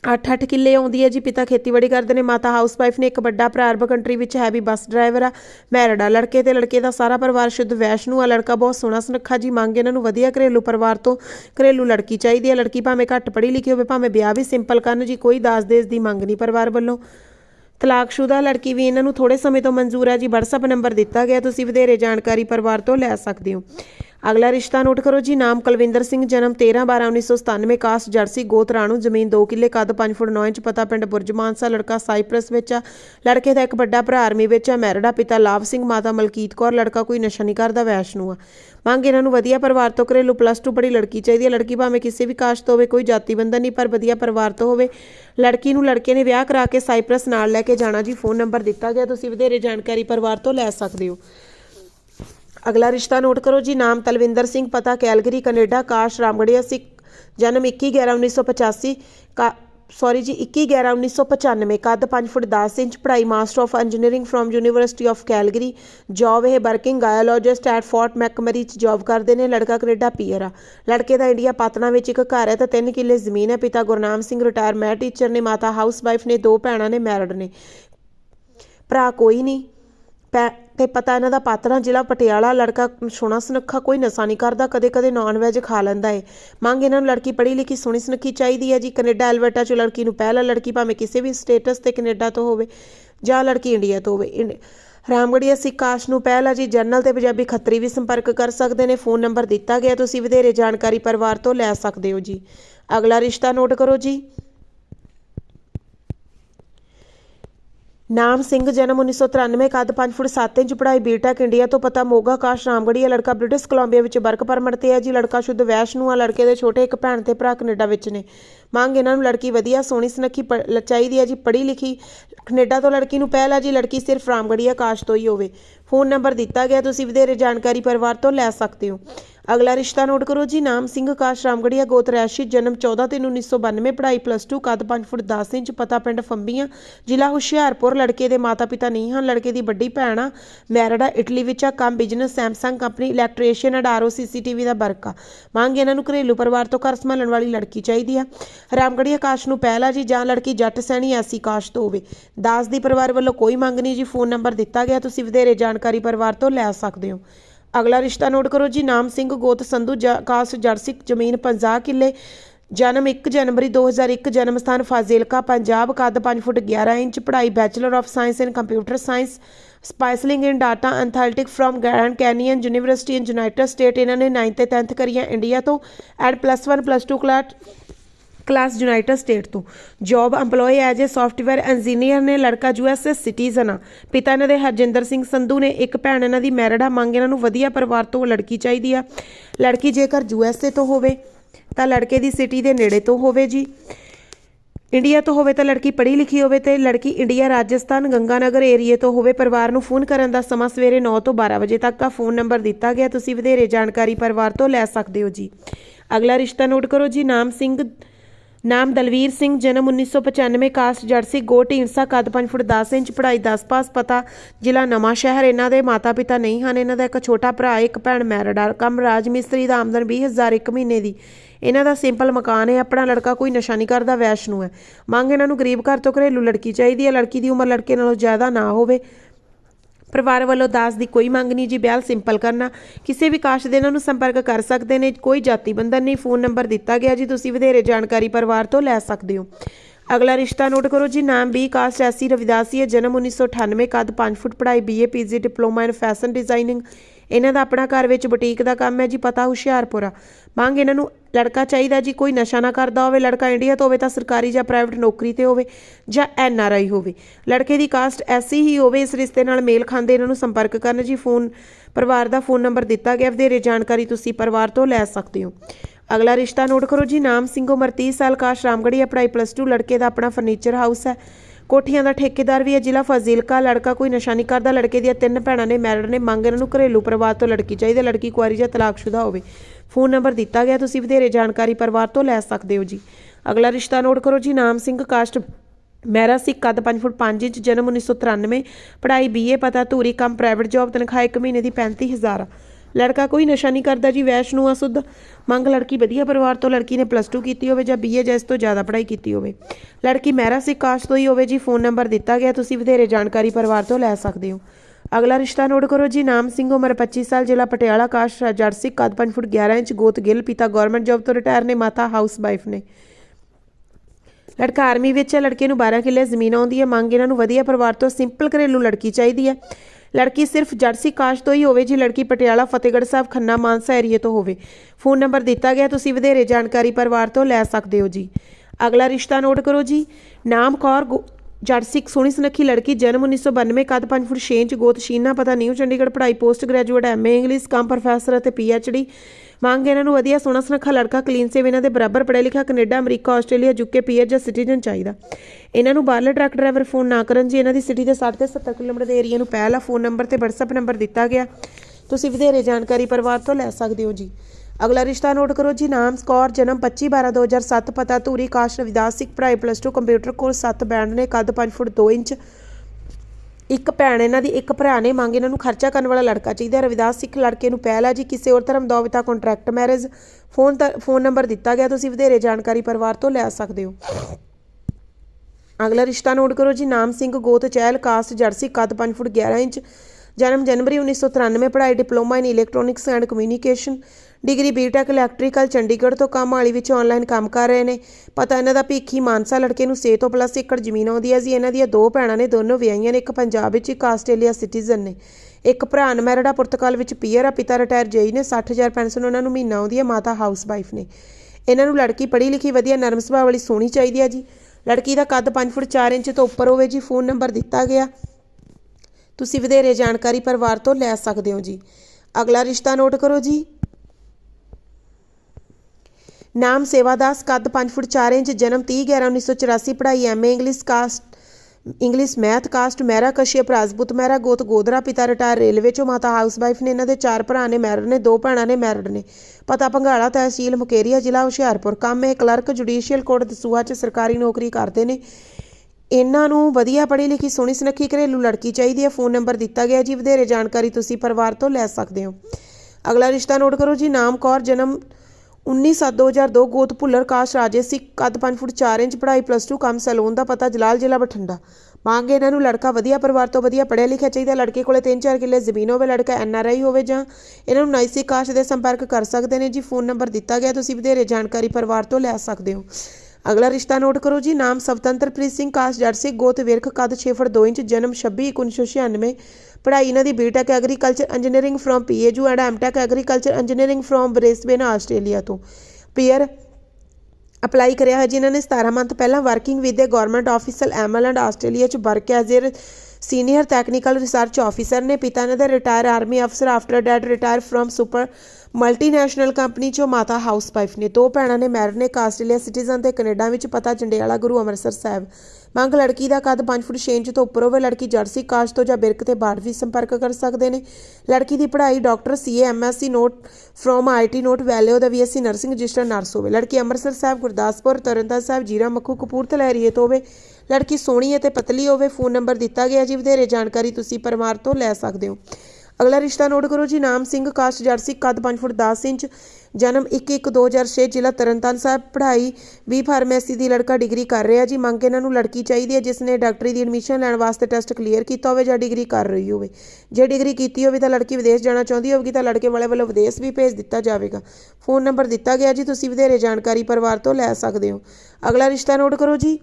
8-8 ਕਿੱਲੇ ਆਉਂਦੀ ਹੈ ਜੀ, ਪਿਤਾ ਖੇਤੀਬਾੜੀ ਕਰਦੇ ਨੇ, ਮਾਤਾ ਹਾਊਸਵਾਈਫ ਨੇ, ਇੱਕ ਵੱਡਾ ਭਰਾ ਅਰਬ ਕੰਟਰੀ ਵਿੱਚ ਹੈ, ਵੀ ਬੱਸ ਡਰਾਈਵਰ ਆ ਮੈਰਿਡ ਆ, ਲੜਕੇ ਤੇ ਲੜਕੇ ਦਾ ਸਾਰਾ ਪਰਿਵਾਰ ਸ਼ੁੱਧ ਵੈਸ਼ਨੂ ਆ, ਲੜਕਾ ਬਹੁਤ ਸੋਹਣਾ ਸੁਨੱਖਾ ਜੀ, ਮੰਗ ਇਹਨਾਂ ਨੂੰ ਵਧੀਆ ਘਰੇਲੂ ਪਰਿਵਾਰ ਤੋਂ ਘਰੇਲੂ ਲੜਕੀ ਚਾਹੀਦੀ ਹੈ, ਲੜਕੀ ਭਾਵੇਂ ਘੱਟ ਪੜ੍ਹੀ ਲਿਖੀ ਹੋਵੇ, ਭਾਵੇਂ ਵਿਆਹ ਵੀ ਸਿੰਪਲ ਕਰਨ ਜੀ, ਕੋਈ ਦਾਜ ਦੇਸ ਦੀ ਮੰਗ ਨਹੀਂ ਪਰਿਵਾਰ ਵੱਲੋਂ। ਤਲਾਕਸ਼ੁਦਾ ਲੜਕੀ ਵੀ ਇਹਨਾਂ ਨੂੰ ਥੋੜੇ ਸਮੇਂ ਤੋਂ ਮਨਜ਼ੂਰ ਹੈ ਜੀ। WhatsApp ਨੰਬਰ ਦਿੱਤਾ ਗਿਆ, ਤੁਸੀਂ ਵਧੇਰੇ ਜਾਣਕਾਰੀ ਪਰਿਵਾਰ ਤੋਂ ਲੈ ਸਕਦੇ ਹੋ। ਅਗਲਾ ਰਿਸ਼ਤਾ ਨੋਟ ਕਰੋ ਜੀ, ਨਾਮ ਕੁਲਵਿੰਦਰ ਸਿੰਘ, ਜਨਮ 13/12/1997 ਕਾਸਟ ਜਰਸੀ, ਗੋਤ ਰਾਣੂ, ਜ਼ਮੀਨ 2 ਕਿੱਲੇ, ਕੱਦ 5 ਫੁੱਟ 9 ਇੰਚ, ਪਤਾ ਪਿੰਡ ਬੁਰਜ ਮਾਨਸਾ, ਲੜਕਾ ਸਾਈਪ੍ਰਸ ਵਿੱਚ ਆ। ਲੜਕੇ ਦਾ ਇੱਕ ਵੱਡਾ ਭਰਾ ਆਰਮੀ ਵਿੱਚ ਆ ਮੈਰਿਡਾ ਪਿਤਾ ਲਾਭ ਸਿੰਘ, ਮਾਤਾ ਮਲਕੀਤ ਕੌਰ, ਲੜਕਾ ਕੋਈ ਨਸ਼ਾ ਨਹੀਂ ਕਰਦਾ, ਵੈਸ਼ਨੂ ਆ। ਮੰਗ ਇਹਨਾਂ ਨੂੰ ਵਧੀਆ ਪਰਿਵਾਰ ਤੋਂ ਘਰੇਲੂ ਪਲੱਸ 2 ਪੜ੍ਹੀ ਲੜਕੀ ਚਾਹੀਦੀ ਹੈ ਲੜਕੀ ਭਾਵੇਂ ਕਿਸੇ ਵੀ ਕਾਸਟ ਤੋਂ ਹੋਵੇ, ਕੋਈ ਜਾਤੀ ਬੰਧਨ ਨਹੀਂ, ਪਰ ਵਧੀਆ ਪਰਿਵਾਰ ਤੋਂ ਹੋਵੇ। ਲੜਕੀ ਨੂੰ ਲੜਕੇ ਨੇ ਵਿਆਹ ਕਰਾ ਕੇ ਸਾਈਪ੍ਰਸ ਨਾਲ ਲੈ ਕੇ ਜਾਣਾ ਜੀ, ਫੋਨ ਨੰਬਰ ਦਿੱਤਾ ਗਿਆ, ਤੁਸੀਂ ਵਧੇਰੇ ਜਾਣਕਾਰੀ ਪਰਿਵਾਰ ਤੋਂ ਲੈ ਸਕਦੇ ਹੋ। ਅਗਲਾ ਰਿਸ਼ਤਾ ਨੋਟ ਕਰੋ ਜੀ, ਨਾਮ ਤਲਵਿੰਦਰ ਸਿੰਘ, ਪਤਾ ਕੈਲਗਰੀ, ਕੈਨੇਡਾ, ਕਾਸ਼ ਰਾਮਗੜੀਆ ਸਿੱਖ, ਜਨਮ 21/11/1985 ਕਾ ਸੌਰੀ ਜੀ 21 11 1995 ਕੱਦ 5 ਫੁੱਟ 10 ਇੰਚ, ਪੜ੍ਹਾਈ master of engineering from university of Calgary job ਇਹ working geologist at Fort McMurray ਚ ਜੌਬ ਕਰਦੇ ਨੇ, ਲੜਕਾ ਕੈਨੇਡਾ ਪੀਅਰ ਆ। ਲੜਕੇ ਦਾ ਇੰਡੀਆ ਪਾਤਨਾ ਵਿੱਚ ਇੱਕ ਘਰ ਹੈ ਤੇ 3 ਕਿੱਲੇ ਜ਼ਮੀਨ ਹੈ, ਪਿਤਾ Gurnam Singh retire math teacher ਨੇ, ਮਾਤਾ ਹਾਊਸ ਵਾਈਫ ਨੇ, ਦੋ ਭੈਣਾਂ ਨੇ ਮੈਰਿਡ ਨੇ। ਭਰਾ ਕੋਈ ਨਹੀਂ। ਤੇ ਪਤਾ ਇਹਨਾਂ ਦਾ ਪਾਤੜਾ ਜ਼ਿਲ੍ਹਾ ਪਟਿਆਲਾ, ਲੜਕਾ ਸੋਹਣਾ ਸੁਨੱਖਾ, ਕੋਈ ਨਸ਼ਾ ਨਹੀਂ ਕਰਦਾ ਕਦੇ ਕਦੇ ਨਾਨ ਵੈਜ ਖਾ ਲੈਂਦਾ ਏ। ਮੰਗ ਇਹਨਾਂ ਨੂੰ ਲੜਕੀ ਪੜ੍ਹੀ ਲਿਖੀ, ਸੋਹਣੀ ਸੁਨੱਖੀ ਚਾਹੀਦੀ ਹੈ ਜੀ। ਕੈਨੇਡਾ, ਐਲਬਰਟਾ ਚ ਲੜਕੀ ਨੂੰ ਪਹਿਲਾ ਲੜਕੀ, ਭਾਵੇਂ ਕਿਸੇ ਵੀ ਸਟੇਟਸ ਤੇ ਕੈਨੇਡਾ ਤੋਂ ਹੋਵੇ ਜਾਂ ਲੜਕੀ ਇੰਡੀਆ ਤੋਂ ਹੋਵੇ। ਇੰਡ- ਰਾਮਗੜੀਆ ਸਿੱਖ ਨੂੰ ਪਹਿਲਾ ਜੀ ਜਰਨਲ ਤੇ ਪੰਜਾਬੀ ਖੱਤਰੀ ਵੀ ਸੰਪਰਕ ਕਰ ਸਕਦੇ ਨੇ। ਫੋਨ ਨੰਬਰ ਦਿੱਤਾ ਗਿਆ, ਤੁਸੀਂ ਵਧੇਰੇ ਜਾਣਕਾਰੀ ਪਰਿਵਾਰ ਤੋਂ ਲੈ ਸਕਦੇ ਹੋ ਜੀ। ਅਗਲਾ ਰਿਸ਼ਤਾ ਨੋਟ ਕਰੋ ਜੀ। ਨਾਮ ਸਿੰਘ, ਜਨਮ 1993 ਕੱਦ 5 ਫੁੱਟ 7 ਇੰਚ, ਪੜ੍ਹਾਈ ਬੀਟੈਕ ਇੰਡੀਆ ਤੋਂ ਪਤਾ ਮੋਗਾ, ਕਾਸ਼ ਰਾਮਗੜੀਆ ਲੜਕਾ ਬ੍ਰਿਟਿਸ਼ ਕੋਲੰਬੀਆ ਵਿੱਚ ਵਰਕ ਪਰਮਿਟ ਤੇ ਹੈ ਜੀ। ਲੜਕਾ ਸ਼ੁੱਧ ਵੈਸ਼ਨੂ ਆ, ਲੜਕੇ ਦੇ ਛੋਟੇ ਇੱਕ ਭੈਣ ਤੇ ਭਰਾ ਕੈਨੇਡਾ ਵਿੱਚ ਨੇ। ਮੰਗ, ਇਹਨਾਂ ਨੂੰ ਲੜਕੀ ਵਧੀਆ, ਸੋਹਣੀ, ਸੁਨੱਖੀ ਪ- ਚਾਹੀਦੀ ਹੈ ਜੀ, ਪੜ੍ਹੀ ਲਿਖੀ। ਕੈਨੇਡਾ ਤੋਂ ਲੜਕੀ ਨੂੰ ਪਹਿਲ ਆ ਜੀ, ਲੜਕੀ ਸਿਰਫ ਰਾਮਗੜੀਆ ਕਾਸ਼ ਤੋਂ ਹੀ ਹੋਵੇ। ਫੋਨ ਨੰਬਰ ਦਿੱਤਾ ਗਿਆ, ਤੁਸੀਂ ਵਧੇਰੇ ਜਾਣਕਾਰੀ ਪਰਿਵਾਰ ਤੋਂ ਲੈ ਸਕਦੇ ਹੋ। ਅਗਲਾ ਰਿਸ਼ਤਾ ਨੋਟ ਕਰੋ ਜੀ, ਨਾਮ ਸਿੰਘ ਕਾਸ਼ ਰਾਮਗੜੀਆ ਗੋਤ ਰੈਸ਼ੀ ਜਨਮ 14 ਤਿੰਨ 1992 ਪੜ੍ਹਾਈ ਪਲੱਸ 2 ਕੱਦ 5 ਫੁੱਟ 10 ਇੰਚ, ਪਤਾ ਪਿੰਡ ਫੰਬੀਆਂ, ਜ਼ਿਲ੍ਹਾ ਹੁਸ਼ਿਆਰਪੁਰ। ਲੜਕੇ ਦੇ ਮਾਤਾ ਪਿਤਾ ਨਹੀਂ ਹਨ, ਲੜਕੇ ਦੀ ਵੱਡੀ ਭੈਣ ਆ ਮੈਰਿਡ ਆ, ਇਟਲੀ ਵਿੱਚ ਆ, ਕੰਮ business Samsung company electrician and RO CCTV the work ਆ। ਮੰਗ ਇਹਨਾਂ ਨੂੰ ਘਰੇਲੂ ਪਰਿਵਾਰ ਤੋਂ ਘਰ ਸੰਭਾਲਣ ਵਾਲੀ ਲੜਕੀ ਚਾਹੀਦੀ ਆ। ਰਾਮਗੜੀਆ ਆਕਾਸ਼ ਨੂੰ ਪਹਿਲਾ ਜੀ, ਜਾਂ ਲੜਕੀ ਜੱਟ ਸੈਣੀ ਐਸੀ ਕਾਸ਼ ਤੋਂ ਹੋਵੇ। ਦਾਸ ਦੀ ਪਰਿਵਾਰ ਵੱਲੋਂ ਕੋਈ ਮੰਗ ਨਹੀਂ ਜੀ, ਫੋਨ ਨੰਬਰ ਦਿੱਤਾ ਗਿਆ, ਤੁਸੀਂ ਵਧੇਰੇ ਜਾਣਕਾਰੀ ਪਰਿਵਾਰ ਤੋਂ ਲੈ ਸਕਦੇ ਹੋ। ਅਗਲਾ ਰਿਸ਼ਤਾ ਨੋਟ ਕਰੋ ਜੀ, ਨਾਮ ਸਿੰਘ, ਗੋਤ ਸੰਧੂ, ਜ- ਕਾਸਟ ਜਰਸੀ, ਜ਼ਮੀਨ 50 ਕਿੱਲੇ, ਜਨਮ 1 ਜਨਵਰੀ 2001 ਜਨਮ ਸਥਾਨ ਫਾਜ਼ਿਲਕਾ, ਪੰਜਾਬ, ਕੱਦ 5 ਫੁੱਟ 11 ਇੰਚ, ਪੜ੍ਹਾਈ bachelor of science in computer science specialising in data analytic from Grand Canyon University in United State ਇਹਨਾਂ ਨੇ 9th ਤੇ 10th ਕਰੀਆਂ ਇੰਡੀਆ ਤੋਂ, and plus 1 plus 2 class class United State ਤੋਂ। Job EMPLOYE as a software engineer ਨੇ ਲੜਕਾ ਯੂਐਸਐਸ ਸਿਟੀਜ਼ਨ ਆ। ਪਿਤਾ ਇਹਨਾਂ ਦੇ ਹਰਜਿੰਦਰ ਸਿੰਘ ਸੰਧੂ ਨੇ ਇੱਕ ਭੈਣ ਇਹਨਾਂ ਦੀ ਮੈਰਿਡ ਆ। ਮੰਗ ਇਹਨਾਂ ਨੂੰ ਵਧੀਆ ਪਰਿਵਾਰ ਤੋਂ ਲੜਕੀ ਚਾਹੀਦੀ ਆ। ਲੜਕੀ ਜੇਕਰ ਯੂਐਸਏ ਤੋਂ ਹੋਵੇ, ਤਾਂ ਲੜਕੇ ਦੀ ਸਿਟੀ ਦੇ ਨੇੜੇ ਤੋਂ ਹੋਵੇ ਜੀ। ਇੰਡੀਆ ਤੋਂ ਹੋਵੇ ਤਾਂ ਲੜਕੀ ਪੜ੍ਹੀ ਲਿਖੀ ਹੋਵੇ ਤੇ ਲੜਕੀ ਇੰਡੀਆ ਰਾਜਸਥਾਨ, ਗੰਗਾਨਗਰ ਏਰੀਏ ਤੋਂ ਹੋਵੇ, ਪਰਿਵਾਰ ਨੂੰ ਫੋਨ ਕਰਨ ਦਾ ਸਮਾਂ ਸਵੇਰੇ 9 ਤੋਂ 12 ਵਜੇ ਤੱਕ ਦਾ ਫੋਨ ਨੰਬਰ ਦਿੱਤਾ ਗਿਆ। ਤੁਸੀਂ ਵਧੇਰੇ ਜਾਣਕਾਰੀ ਪਰਿਵਾਰ ਤੋਂ ਲੈ ਸਕਦੇ ਹੋ ਜੀ। ਅਗਲਾ ਰਿਸ਼ਤਾ ਨੋਟ ਕਰੋ ਜੀ। ਨਾਮ ਸਿੰਘ ਨਾਮ ਦਲਵੀਰ ਸਿੰਘ, ਜਨਮ 1995 ਕਾਸਟ ਜਰਸੀ ਗੋਟ ਢੀਂਡਸਾ ਕੱਦ 5 ਫੁੱਟ 10 ਇੰਚ, ਪੜ੍ਹਾਈ 10 ਪਾਸ, ਪਤਾ ਜ਼ਿਲ੍ਹਾ ਨਵਾਂ ਸ਼ਹਿਰ, ਇਹਨਾਂ ਦੇ ਮਾਤਾ ਪਿਤਾ ਨਹੀਂ ਹਨ, ਇਹਨਾਂ ਦਾ ਇੱਕ ਛੋਟਾ ਭਰਾ, ਇੱਕ ਭੈਣ, ਮੈਰਿਡ ਆ ਕੰਮ ਰਾਜ ਮਿਸਤਰੀ ਦਾ ਆਮਦਨ 20000 ਇੱਕ ਮਹੀਨੇ ਦੀ। ਇਹਨਾਂ ਦਾ ਸਿੰਪਲ ਮਕਾਨ ਹੈ, ਆਪਣਾ ਲੜਕਾ ਕੋਈ ਨਸ਼ਾ ਨਹੀਂ ਕਰਦਾ, ਵੈਸ਼ਨੂ ਹੈ। ਮੰਗ ਇਹਨਾਂ ਨੂੰ ਗਰੀਬ ਘਰ ਤੋਂ ਘਰੇਲੂ ਲੜਕੀ ਚਾਹੀਦੀ ਹੈ, ਲੜਕੀ ਦੀ ਉਮਰ ਲੜਕੇ ਨਾਲੋਂ ਜ਼ਿਆਦਾ ਨਾ ਹੋਵੇ। ਪਰਿਵਾਰ ਵੱਲੋਂ ਦਾਸ ਦੀ ਕੋਈ ਮੰਗ ਨਹੀਂ ਜੀ, ਬਿਆਲ ਸਿੰਪਲ ਕਰਨਾ। ਕਿਸੇ ਵੀ ਕਾਸ਼ ਦੇ ਇਹਨਾਂ ਨੂੰ ਸੰਪਰਕ ਕਰ ਸਕਦੇ ਨੇ, ਕੋਈ ਜਾਤੀ ਬੰਧਨ ਨਹੀਂ, ਫੋਨ ਨੰਬਰ ਦਿੱਤਾ ਗਿਆ ਜੀ, ਤੁਸੀਂ ਵਧੇਰੇ ਜਾਣਕਾਰੀ ਪਰਿਵਾਰ ਤੋਂ ਲੈ ਸਕਦੇ ਹੋ। ਅਗਲਾ ਰਿਸ਼ਤਾ ਨੋਟ ਕਰੋ ਜੀ, ਨਾਮ ਬੀ ਕਾਸਟ ਐਸੀ ਰਵਿਦਾਸੀ ਹੈ, ਜਨਮ 1998 ਕੱਦ 5 ਫੁੱਟ ਪੜ੍ਹਾਈ BA PG diploma in fashion designing ਇਹਨਾਂ ਦਾ ਆਪਣਾ ਘਰ ਵਿੱਚ ਬੁਟੀਕ ਦਾ ਕੰਮ ਹੈ ਜੀ, ਪਤਾ ਹੁਸ਼ਿਆਰਪੁਰਾ। ਮੰਗ ਇਹਨਾਂ ਨੂੰ ਲੜਕਾ ਚਾਹੀਦਾ ਜੀ, ਕੋਈ ਨਸ਼ਾ ਨਾ ਕਰਦਾ ਹੋਵੇ, ਲੜਕਾ ਇੰਡੀਆ ਤੋਂ ਹੋਵੇ ਤਾਂ ਸਰਕਾਰੀ ਜਾਂ ਪ੍ਰਾਈਵੇਟ ਨੌਕਰੀ ਤੇ ਹੋਵੇ ਜਾਂ ਐਨ ਆਰ ਆਈ ਹੋਵੇ। ਲੜਕੇ ਦੀ ਕਾਸਟ ਐਸੀ ਹੀ ਹੋਵੇ, ਇਸ ਰਿਸ਼ਤੇ ਨਾਲ ਮੇਲ ਖਾਂਦੇ ਇਹਨਾਂ ਨੂੰ ਸੰਪਰਕ ਕਰਨ ਜੀ। ਫੋਨ, ਪਰਿਵਾਰ ਦਾ ਫੋਨ ਨੰਬਰ ਦਿੱਤਾ ਗਿਆ, ਵਧੇਰੇ ਜਾਣਕਾਰੀ ਤੁਸੀਂ ਪਰਿਵਾਰ ਤੋਂ ਲੈ ਸਕਦੇ ਹੋ। ਅਗਲਾ ਰਿਸ਼ਤਾ ਨੋਟ ਕਰੋ ਜੀ, ਨਾਮ ਸਿੰਘ, ਉਮਰ 30 ਸਾਲ, ਕਾਸ਼ ਰਾਮਗੜੀਆ ਪੜ੍ਹਾਈ ਪਲੱਸ 2 ਲੜਕੇ ਦਾ ਆਪਣਾ ਫਰਨੀਚਰ ਹਾਊਸ ਹੈ। ਕੋਠੀਆਂ ਦਾ ਠੇਕੇਦਾਰ ਵੀ ਹੈ, ਜ਼ਿਲ੍ਹਾ ਫਾਜ਼ਿਲਕਾ, ਲੜਕਾ ਕੋਈ ਨਸ਼ਾ ਨਹੀਂ ਕਰਦਾ, ਲੜਕੇ ਦੀਆਂ ਤਿੰਨ ਭੈਣਾਂ ਨੇ ਮੈਰਿਡ ਨੇ, ਮੰਗ ਇਹਨਾਂ ਨੂੰ ਘਰੇਲੂ ਪਰਿਵਾਰ ਤੋਂ ਲੜਕੀ ਚਾਹੀਦੀ ਹੈ, ਲੜਕੀ ਕੁਆਰੀ ਜਾਂ ਤਲਾਕਸ਼ੁਦਾ ਹੋਵੇ। ਫੋਨ ਨੰਬਰ ਦਿੱਤਾ ਗਿਆ, ਤੁਸੀਂ ਵਧੇਰੇ ਜਾਣਕਾਰੀ ਪਰਿਵਾਰ ਤੋਂ ਲੈ ਸਕਦੇ ਹੋ ਜੀ। ਅਗਲਾ ਰਿਸ਼ਤਾ ਨੋਟ ਕਰੋ ਜੀ, ਨਾਮ ਸਿੰਘ, ਕਾਸਟ ਮਹਿਰਾ ਸਿੱਖ ਕੱਦ 5 ਫੁੱਟ 5 ਇੰਚ, ਜਨਮ 1993 ਪੜ੍ਹਾਈ ਬੀਏ ਪਤਾ ਧੂਰੀ, ਕੰਮ ਪ੍ਰਾਈਵੇਟ ਜੌਬ ਤਨਖਾਹ ਇੱਕ ਮਹੀਨੇ ਦੀ 35000 ਲੜਕਾ ਕੋਈ ਨਸ਼ਾ ਨਹੀਂ ਕਰਦਾ ਜੀ, ਵੈਸ਼ਨੂ ਆ ਸੁੱਧ ਮੰਗ ਲੜਕੀ ਵਧੀਆ ਪਰਿਵਾਰ ਤੋਂ, ਲੜਕੀ ਨੇ ਪਲੱਸ 2 ਕੀਤੀ ਹੋਵੇ ਜਾਂ ਬੀਏ ਜਾਂ ਇਸ ਤੋਂ ਜ਼ਿਆਦਾ ਪੜ੍ਹਾਈ ਕੀਤੀ ਹੋਵੇ। ਲੜਕੀ ਮਹਿਰਾ ਸਿੱਖ ਕਾਸਟ ਤੋਂ ਹੀ ਹੋਵੇ ਜੀ, ਫੋਨ ਨੰਬਰ ਦਿੱਤਾ ਗਿਆ, ਤੁਸੀਂ ਵਧੇਰੇ ਜਾਣਕਾਰੀ ਪਰਿਵਾਰ ਤੋਂ ਲੈ ਸਕਦੇ ਹੋ। ਅਗਲਾ ਰਿਸ਼ਤਾ ਨੋਟ ਕਰੋ ਜੀ, ਨਾਮ ਸਿੰਘ, ਉਮਰ 25 ਸਾਲ, ਜ਼ਿਲ੍ਹਾ ਪਟਿਆਲਾ, ਕਾਸ਼ ਜਰਸੀ ਕੱਦ 5 ਫੁੱਟ 11 ਇੰਚ, ਗੋਤ ਗਿੱਲ, ਪਿਤਾ ਗਵਰਨਮੈਂਟ ਜੌਬ ਤੋਂ ਰਿਟਾਇਰ ਨੇ, ਮਾਤਾ ਹਾਊਸ ਵਾਈਫ ਨੇ। ਲੜਕਾ ਆਰਮੀ ਵਿੱਚ ਹੈ, ਲੜਕੇ ਨੂੰ 12 ਕਿੱਲੇ ਜ਼ਮੀਨ ਆਉਂਦੀ ਹੈ, ਮੰਗ ਇਹਨਾਂ ਨੂੰ ਵਧੀਆ ਪਰਿਵਾਰ ਤੋਂ ਸਿੰਪਲ ਘਰੇਲੂ ਲੜਕੀ ਚਾਹੀਦੀ ਹੈ। ਲੜਕੀ ਸਿਰਫ ਜਰਸੀ, ਕਾਸ਼ ਤੋਂ ਹੀ ਹੋਵੇ ਜੀ, ਲੜਕੀ ਪਟਿਆਲਾ, ਫਤਿਹਗੜ੍ਹ ਸਾਹਿਬ, ਖੰਨਾ, ਮਾਨਸਾ ਏਰੀਏ ਤੋਂ ਹੋਵੇ। ਫੋਨ ਨੰਬਰ ਦਿੱਤਾ ਗਿਆ, ਤੁਸੀਂ ਵਧੇਰੇ ਜਾਣਕਾਰੀ ਪਰਿਵਾਰ ਤੋਂ ਲੈ ਸਕਦੇ ਹੋ ਜੀ। ਅਗਲਾ ਰਿਸ਼ਤਾ ਨੋਟ ਕਰੋ ਜੀ, ਨਾਮ ਕੌਰ ਗੋ- ਜਰਸੀ ਸੋਹਣੀ ਸੁਨੱਖੀ ਲੜਕੀ ਜਨਮ 1992 ਕੱਦ 5 ਫੁੱਟ 6 ਇੰਚ ਗੋਤ ਸ਼ੀਨਾ ਪਤਾ ਨਿਊ ਚੰਡੀਗੜ੍ਹ ਪੜ੍ਹਾਈ post graduate MA English cum professor ਅਤੇ ਪੀਐਚਡੀ ਮੰਗ ਇਹਨਾਂ ਨੂੰ ਵਧੀਆ ਸੋਹਣਾ ਸੁਨੱਖਾ ਲੜਕਾ, ਕਲੀਨ ਸੇਵ ਇਹਨਾਂ ਦੇ ਬਰਾਬਰ ਪੜ੍ਹਿਆ ਲਿਖਿਆ Canada, America, Australia UK PR ਜਾਂ ਸਿਟੀਜ਼ਨ ਚਾਹੀਦਾ। ਇਹਨਾਂ ਨੂੰ ਬਾਹਰਲੇ ਟਰੱਕ ਡਰਾਈਵਰ ਫੋਨ ਨਾ ਕਰਨ ਜੀ, ਇਹਨਾਂ ਦੀ ਸਿਟੀ ਦੇ 60 ਤੇ 70 ਕਿਲੋਮੀਟਰ ਦੇ ਏਰੀਆ ਨੂੰ ਪਹਿਲਾ ਫੋਨ ਨੰਬਰ ਤੇ WhatsApp ਨੰਬਰ ਦਿੱਤਾ ਗਿਆ। ਤੁਸੀਂ ਵਧੇਰੇ ਜਾਣਕਾਰੀ ਪਰਿਵਾਰ ਤੋਂ ਲੈ ਸਕਦੇ ਹੋ ਜੀ। ਅਗਲਾ ਰਿਸ਼ਤਾ ਨੋਟ ਕਰੋ ਜੀ, ਨਾਮ, ਸਕੌਰ, ਜਨਮ 25 12 2007 ਪਤਾ, ਧੂਰੀ, ਕਾਸ਼, ਰਵਿਦਾਸ, ਸਿੱਖ ਪੜ੍ਹਾਈ ਪਲੱਸ 2 ਕੰਪਿਊਟਰ ਕੋਰਸ 7 ਬੈਂਡ ਨੇ, ਕੱਦ 5 ਫੁੱਟ 2 ਇੰਚ। ਇੱਕ ਭੈਣ, ਇਹਨਾਂ ਦੀ ਇੱਕ ਭਰਾ ਨੇ, ਮੰਗ ਇਹਨਾਂ ਨੂੰ ਖਰਚਾ ਕਰਨ ਵਾਲਾ ਲੜਕਾ ਚਾਹੀਦਾ। ਰਵਿਦਾਸ, ਸਿੱਖ ਲੜਕੇ ਨੂੰ ਪਹਿਲ ਹੈ ਜੀ, ਕਿਸੇ ਹੋਰ ਧਰਮ ਦਾ ਹੋਵੇ ਤਾਂ ਕੰਟਰੈਕਟ ਮੈਰਿਜ ਫੋਨ ਤ- ਫੋਨ ਨੰਬਰ ਦਿੱਤਾ ਗਿਆ, ਤੁਸੀਂ ਵਧੇਰੇ ਜਾਣਕਾਰੀ ਪਰਿਵਾਰ ਤੋਂ ਲੈ ਸਕਦੇ ਹੋ। ਅਗਲਾ ਰਿਸ਼ਤਾ ਨੋਟ ਕਰੋ ਜੀ, ਨਾਮ, ਸਿੰਘ, ਗੋਤ, ਚਹਿਲ, ਕਾਸਟ, ਜਰਸੀ, ਕੱਦ 5 ਫੁੱਟ 11 ਇੰਚ। ਜਨਮ ਜਨਵਰੀ 1993 ਪੜ੍ਹਾਈ, diploma in electronics and communication degree BTech electrical Chandigarh ਤੋਂ ਕੰਮ ਵਾਲੀ ਵਿੱਚ ਆਨਲਾਈਨ ਕੰਮ ਕਰ ਰਹੇ ਨੇ। ਪਤਾ ਇਹਨਾਂ ਦਾ ਭੀਖੀ ਮਾਨਸਾ ਲੜਕੇ ਨੂੰ 6 ਤੋਂ ਪਲੱਸ ਏਕੜ ਜ਼ਮੀਨ ਆਉਂਦੀ ਹੈ ਜੀ। ਇਹਨਾਂ ਦੀਆਂ ਦੋ ਭੈਣਾਂ ਨੇ, ਦੋਨੋਂ ਵਿਆਹੀਆਂ ਨੇ, ਇੱਕ ਪੰਜਾਬ ਵਿੱਚ, ਇੱਕ ਆਸਟ੍ਰੇਲੀਆ ਸਿਟੀਜ਼ਨ ਨੇ। ਇੱਕ ਭਰਾ ਅਨਮੈਰਿਡ ਆ, ਪੁਰਤਗਾਲ ਵਿੱਚ ਪੀਅਰ ਆ, ਪਿਤਾ ਰਿਟਾਇਰ ਜੇਈ ਨੇ 60000 ਪੈਨਸ਼ਨ ਉਹਨਾਂ ਨੂੰ ਮਹੀਨਾ ਆਉਂਦੀ ਹੈ, ਮਾਤਾ ਹਾਊਸ ਵਾਈਫ ਨੇ। ਇਹਨਾਂ ਨੂੰ ਲੜਕੀ ਪੜ੍ਹੀ ਲਿਖੀ ਵਧੀਆ, ਨਰਮ ਸੁਭਾਅ ਵਾਲੀ ਸੋਹਣੀ ਚਾਹੀਦੀ ਹੈ ਜੀ। ਲੜਕੀ ਦਾ ਕੱਦ 5 ਫੁੱਟ 4 ਇੰਚ ਤੋਂ ਉੱਪਰ ਹੋਵੇ ਜੀ ਫੋਨ ਨੰਬਰ ਦਿੱਤਾ ਗਿਆ। ਤੁਸੀਂ ਵਧੇਰੇ ਜਾਣਕਾਰੀ ਪਰਿਵਾਰ ਤੋਂ ਲੈ ਸਕਦੇ ਹੋ ਜੀ। ਅਗਲਾ ਰਿਸ਼ਤਾ ਨੋਟ ਕਰੋ ਜੀ। ਨਾਮ ਸੇਵਾਦਾਸ ਕੱਦ 5 ਫੁੱਟ 4 ਇੰਚ, ਜਨਮ 30 11 1984 ਪੜ੍ਹਾਈ MA English caste, English math caste, Mehra Kashyap Rajput Mehra ਗੋਤ ਗੋਦਰਾ ਪਿਤਾ ਰਿਟਾਇਰ ਰੇਲਵੇ ਚੋਂ ਮਾਤਾ ਹਾਊਸਵਾਈਫ ਨੇ, ਇਹਨਾਂ ਦੇ ਚਾਰ ਭਰਾ ਨੇ, ਮੈਰਿਡ ਨੇ, ਦੋ ਭੈਣਾਂ ਨੇ, ਮੈਰਿਡ ਨੇ। ਪਤਾ ਭੰਗਾਲਾ ਤਹਿਸੀਲ ਮੁਕੇਰੀਆ, ਜ਼ਿਲ੍ਹਾ ਹੁਸ਼ਿਆਰਪੁਰ। ਕੰਮ ਇਹ ਕਲਰਕ, ਜੁਡੀਸ਼ੀਅਲ ਕੋਰਟ ਦਸੂਹਾ 'ਚ ਸਰਕਾਰੀ ਨੌਕਰੀ ਕਰਦੇ ਨੇ। ਇਹਨਾਂ ਨੂੰ ਵਧੀਆ ਪੜ੍ਹੀ ਲਿਖੀ, ਸੋਹਣੀ ਸੁਨੱਖੀ ਘਰੇਲੂ ਲੜਕੀ ਚਾਹੀਦੀ ਹੈ। ਫੋਨ ਨੰਬਰ ਦਿੱਤਾ ਗਿਆ ਜੀ, ਵਧੇਰੇ ਜਾਣਕਾਰੀ ਤੁਸੀਂ ਪਰਿਵਾਰ ਤੋਂ ਲੈ ਸਕਦੇ ਹੋ। ਅਗਲਾ ਰਿਸ਼ਤਾ ਨੋਟ ਕਰੋ ਜੀ, ਨਾਮ ਕੌਰ, ਜਨਮ 19/7/2002 ਗੋਤ ਭੁੱਲਰ ਕਾਸ਼ ਰਾਜੇ ਸਿੱਖ ਕੱਦ 5 ਫੁੱਟ 4 ਇੰਚ ਪੜ੍ਹਾਈ ਪਲੱਸ 2 ਕੰਮ ਸੈਲੂਨ ਦਾ ਪਤਾ, ਜਲਾਲ ਜ਼ਿਲ੍ਹਾ ਬਠਿੰਡਾ। ਮੰਗ ਇਹਨਾਂ ਨੂੰ ਲੜਕਾ ਵਧੀਆ ਪਰਿਵਾਰ ਤੋਂ ਵਧੀਆ ਪੜ੍ਹਿਆ ਲਿਖਿਆ ਚਾਹੀਦਾ, ਲੜਕੇ ਕੋਲੇ 3-4 ਕਿੱਲੇ ਜ਼ਮੀਨ ਹੋਵੇ, ਲੜਕਾ ਐਨਆਰਆਈ ਹੋਵੇ ਜਾਂ ਇਹਨਾਂ ਨੂੰ ਨਾਈਸੀ ਕਾਸ਼ ਦੇ ਸੰਪਰਕ ਕਰ ਸਕਦੇ ਨੇ। ਜੀ ਫੋਨ ਨੰਬਰ ਦਿੱਤਾ ਗਿਆ, ਤੁਸੀਂ ਵਧੇਰੇ ਜਾਣਕਾਰੀ ਪਰਿਵਾਰ ਤੋਂ ਲੈ ਸਕਦੇ ਹੋ। ਅਗਲਾ ਰਿਸ਼ਤਾ ਨੋਟ ਕਰੋ ਜੀ। ਨਾਮ ਸਵਤੰਤਰਪ੍ਰੀਤ ਸਿੰਘ, ਕਾਸ਼ ਜੱਟ ਗੋਤ ਵਿਰਖ, ਕੱਦ 6 ਫੁੱਟ 2 ਇੰਚ, ਜਨਮ 26 1996 ਪੜ੍ਹਾਈ ਇਹਨਾਂ ਦੀ BTech agriculture engineering from PAU and MTech agriculture engineering from Brisbane Australia ਤੋਂ। ਪੀਅਰ ਅਪਲਾਈ ਕਰਿਆ ਹੈ ਜਿਨ੍ਹਾਂ ਨੇ 17 ਮੰਥ ਪਹਿਲਾਂ। Working with the government official ਐਮਐਲਐਂਡ Australia ਚ work as a senior technical research officer ਨੇ ਪਿਤਾ ਨੇ ਦੇ ਰਿਟਾਇਰ ਆਰਮੀ ਅਫਸਰ after that retire from super multinational company ਚੋਂ ਮਾਤਾ ਹਾਊਸਵਾਈਫ ਨੇ ਦੋ ਭੈਣਾਂ ਨੇ ਮੈਰਿਡ ਨੇ ਆਸਟ੍ਰੇਲੀਆ ਸਿਟੀਜ਼ਨ ਤੇ ਕੈਨੇਡਾ ਵਿੱਚ ਪਤਾ ਜੰਡਿਆਲਾ ਗੁਰੂ ਅੰਮ੍ਰਿਤਸਰ ਸਾਹਿਬ। ਮੰਗ ਲੜਕੀ ਦਾ ਕੱਦ 5 ਫੁੱਟ 6 ਇੰਚ ਤੋਂ ਉੱਪਰ ਹੋਵੇ, ਲੜਕੀ ਜਰਸੀ ਕਾਸ਼ ਤੋਂ ਜਾਂ ਬਿਰਕ ਤੇ ਬਾੜ ਵੀ ਸੰਪਰਕ ਕਰ ਸਕਦੇ ਨੇ। ਲੜਕੀ ਦੀ ਪੜ੍ਹਾਈ doctor, CA, MSc not from IT not value the BSc nursing register nurse ਹੋਵੇ। ਲੜਕੀ ਅੰਮ੍ਰਿਤਸਰ ਸਾਹਿਬ, ਗੁਰਦਾਸਪੁਰ, ਤਰਨਤਾਰਨ ਸਾਹਿਬ, ਜੀਰਾ ਮੱਖੂ, ਕਪੂਰਥਲਾ ਏਰੀਏ ਤੋਂ ਹੋਵੇ। ਲੜਕੀ ਸੋਹਣੀ ਅਤੇ ਪਤਲੀ ਹੋਵੇ, ਫੋਨ ਨੰਬਰ ਦਿੱਤਾ ਗਿਆ ਜੀ। ਵਧੇਰੇ ਜਾਣਕਾਰੀ ਤੁਸੀਂ ਪਰਿਵਾਰ ਤੋਂ ਲੈ ਸਕਦੇ ਹੋ। ਅਗਲਾ ਰਿਸ਼ਤਾ ਨੋਟ ਕਰੋ ਜੀ, ਨਾਮ ਸਿੰਘ ਕਾਸਟ ਜਰਸੀ, ਕੱਦ 5 ਫੁੱਟ 10 ਇੰਚ, ਜਨਮ 1/1/2006 ਜ਼ਿਲ੍ਹਾ ਤਰਨਤਾਰਨ ਸਾਹਿਬ, ਪੜ੍ਹਾਈ ਵੀ ਫਾਰਮੇਸੀ ਦੀ ਲੜਕਾ ਡਿਗਰੀ ਕਰ ਰਿਹਾ ਜੀ, ਮੰਗ ਇਹਨਾਂ ਨੂੰ ਲੜਕੀ ਚਾਹੀਦੀ ਹੈ, ਜਿਸ ਨੇ ਡਾਕਟਰੀ ਦੀ ਐਡਮਿਸ਼ਨ ਲੈਣ ਵਾਸਤੇ ਟੈਸਟ ਕਲੀਅਰ ਕੀਤਾ ਹੋਵੇ ਜਾਂ ਡਿਗਰੀ ਕਰ ਰਹੀ ਹੋਵੇ। ਜੇ ਡਿਗਰੀ ਕੀਤੀ ਹੋਵੇ ਤਾਂ ਲੜਕੀ ਵਿਦੇਸ਼ ਜਾਣਾ ਚਾਹੁੰਦੀ ਹੋਵੇਗੀ ਤਾਂ ਲੜਕੇ ਵਾਲੇ ਵੱਲੋਂ ਵਿਦੇਸ਼ ਵੀ ਭੇਜ ਦਿੱਤਾ ਜਾਵੇਗਾ। ਫੋਨ ਨੰਬਰ ਦਿੱਤਾ ਗਿਆ ਜੀ, ਤੁਸੀਂ ਵਧੇਰੇ ਜਾਣਕਾਰੀ ਪਰਿਵਾਰ ਤੋਂ ਲੈ ਸਕਦੇ ਹੋ। ਅਗਲਾ ਰਿਸ਼ਤਾ ਨੋਟ ਕਰੋ ਜੀ,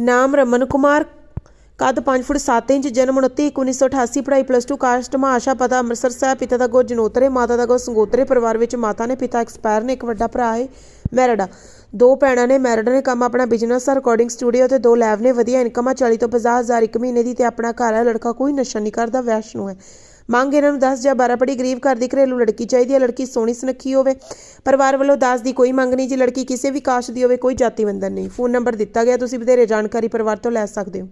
ਨਾਮ ਰਮਨ ਕੁਮਾਰ ਕੱਦ 5 ਫੁੱਟ 7 ਇੰਚ, ਜਨਮ 29 1988 ਪੜ੍ਹਾਈ ਪਲੱਸ 2 ਕਾਸਟ ਮਹਾਸ਼ਾ, ਪਤਾ ਅੰਮ੍ਰਿਤਸਰ ਸਾਹਿਬ, ਪਿਤਾ ਦਾ ਗੋ ਜਨੋਤਰੇ, ਮਾਤਾ ਦਾ ਗੋ ਸੰਗੋਤਰੇ, ਪਰਿਵਾਰ ਵਿੱਚ ਮਾਤਾ ਨੇ, ਪਿਤਾ ਐਕਸਪਾਇਰ ਨੇ, ਇੱਕ ਵੱਡਾ ਭਰਾ ਹੈ, ਮੈਰਿਡ। ਦੋ ਭੈਣਾਂ ਨੇ, ਮੈਰਿਡ ਨੇ ਕੰਮ ਆਪਣਾ ਬਿਜ਼ਨਸ ਆ ਰਿਕਾਰਡਿੰਗ ਸਟੂਡੀਓ ਤੇ ਦੋ ਲੈਬ ਨੇ, ਵਧੀਆ ਇਨਕਮ ਆ 40 ਤੋਂ 50 ਹਜ਼ਾਰ ਇੱਕ ਮਹੀਨੇ ਦੀ ਤੇ ਆਪਣਾ ਘਰ ਹੈ ਲੜਕਾ ਕੋਈ ਨਸ਼ਾ ਨਹੀਂ ਕਰਦਾ, ਵੈਸ਼ਨੂ ਹੈ। ਮੰਗ ਇਹਨਾਂ ਨੂੰ 10 ਜਾਂ 12 ਪੜੀ ਗਰੀਬ ਘਰ ਦੀ ਘਰੇਲੂ ਲੜਕੀ ਚਾਹੀਦੀ ਹੈ, ਲੜਕੀ ਸੋਹਣੀ ਸੁਨੱਖੀ ਹੋਵੇ, ਪਰਿਵਾਰ ਵੱਲੋਂ ਦਾਜ ਦੀ ਕੋਈ ਮੰਗ ਨਹੀਂ ਜੀ, ਲੜਕੀ ਕਿਸੇ ਵੀ ਕਾਸਟ ਦੀ ਹੋਵੇ, ਕੋਈ ਜਾਤੀ ਬੰਧਨ ਨਹੀਂ। ਫੋਨ ਨੰਬਰ ਦਿੱਤਾ ਗਿਆ, ਤੁਸੀਂ ਵਧੇਰੇ ਜਾਣਕਾਰੀ ਪਰਿਵਾਰ ਤੋਂ ਲੈ ਸਕਦੇ ਹੋ।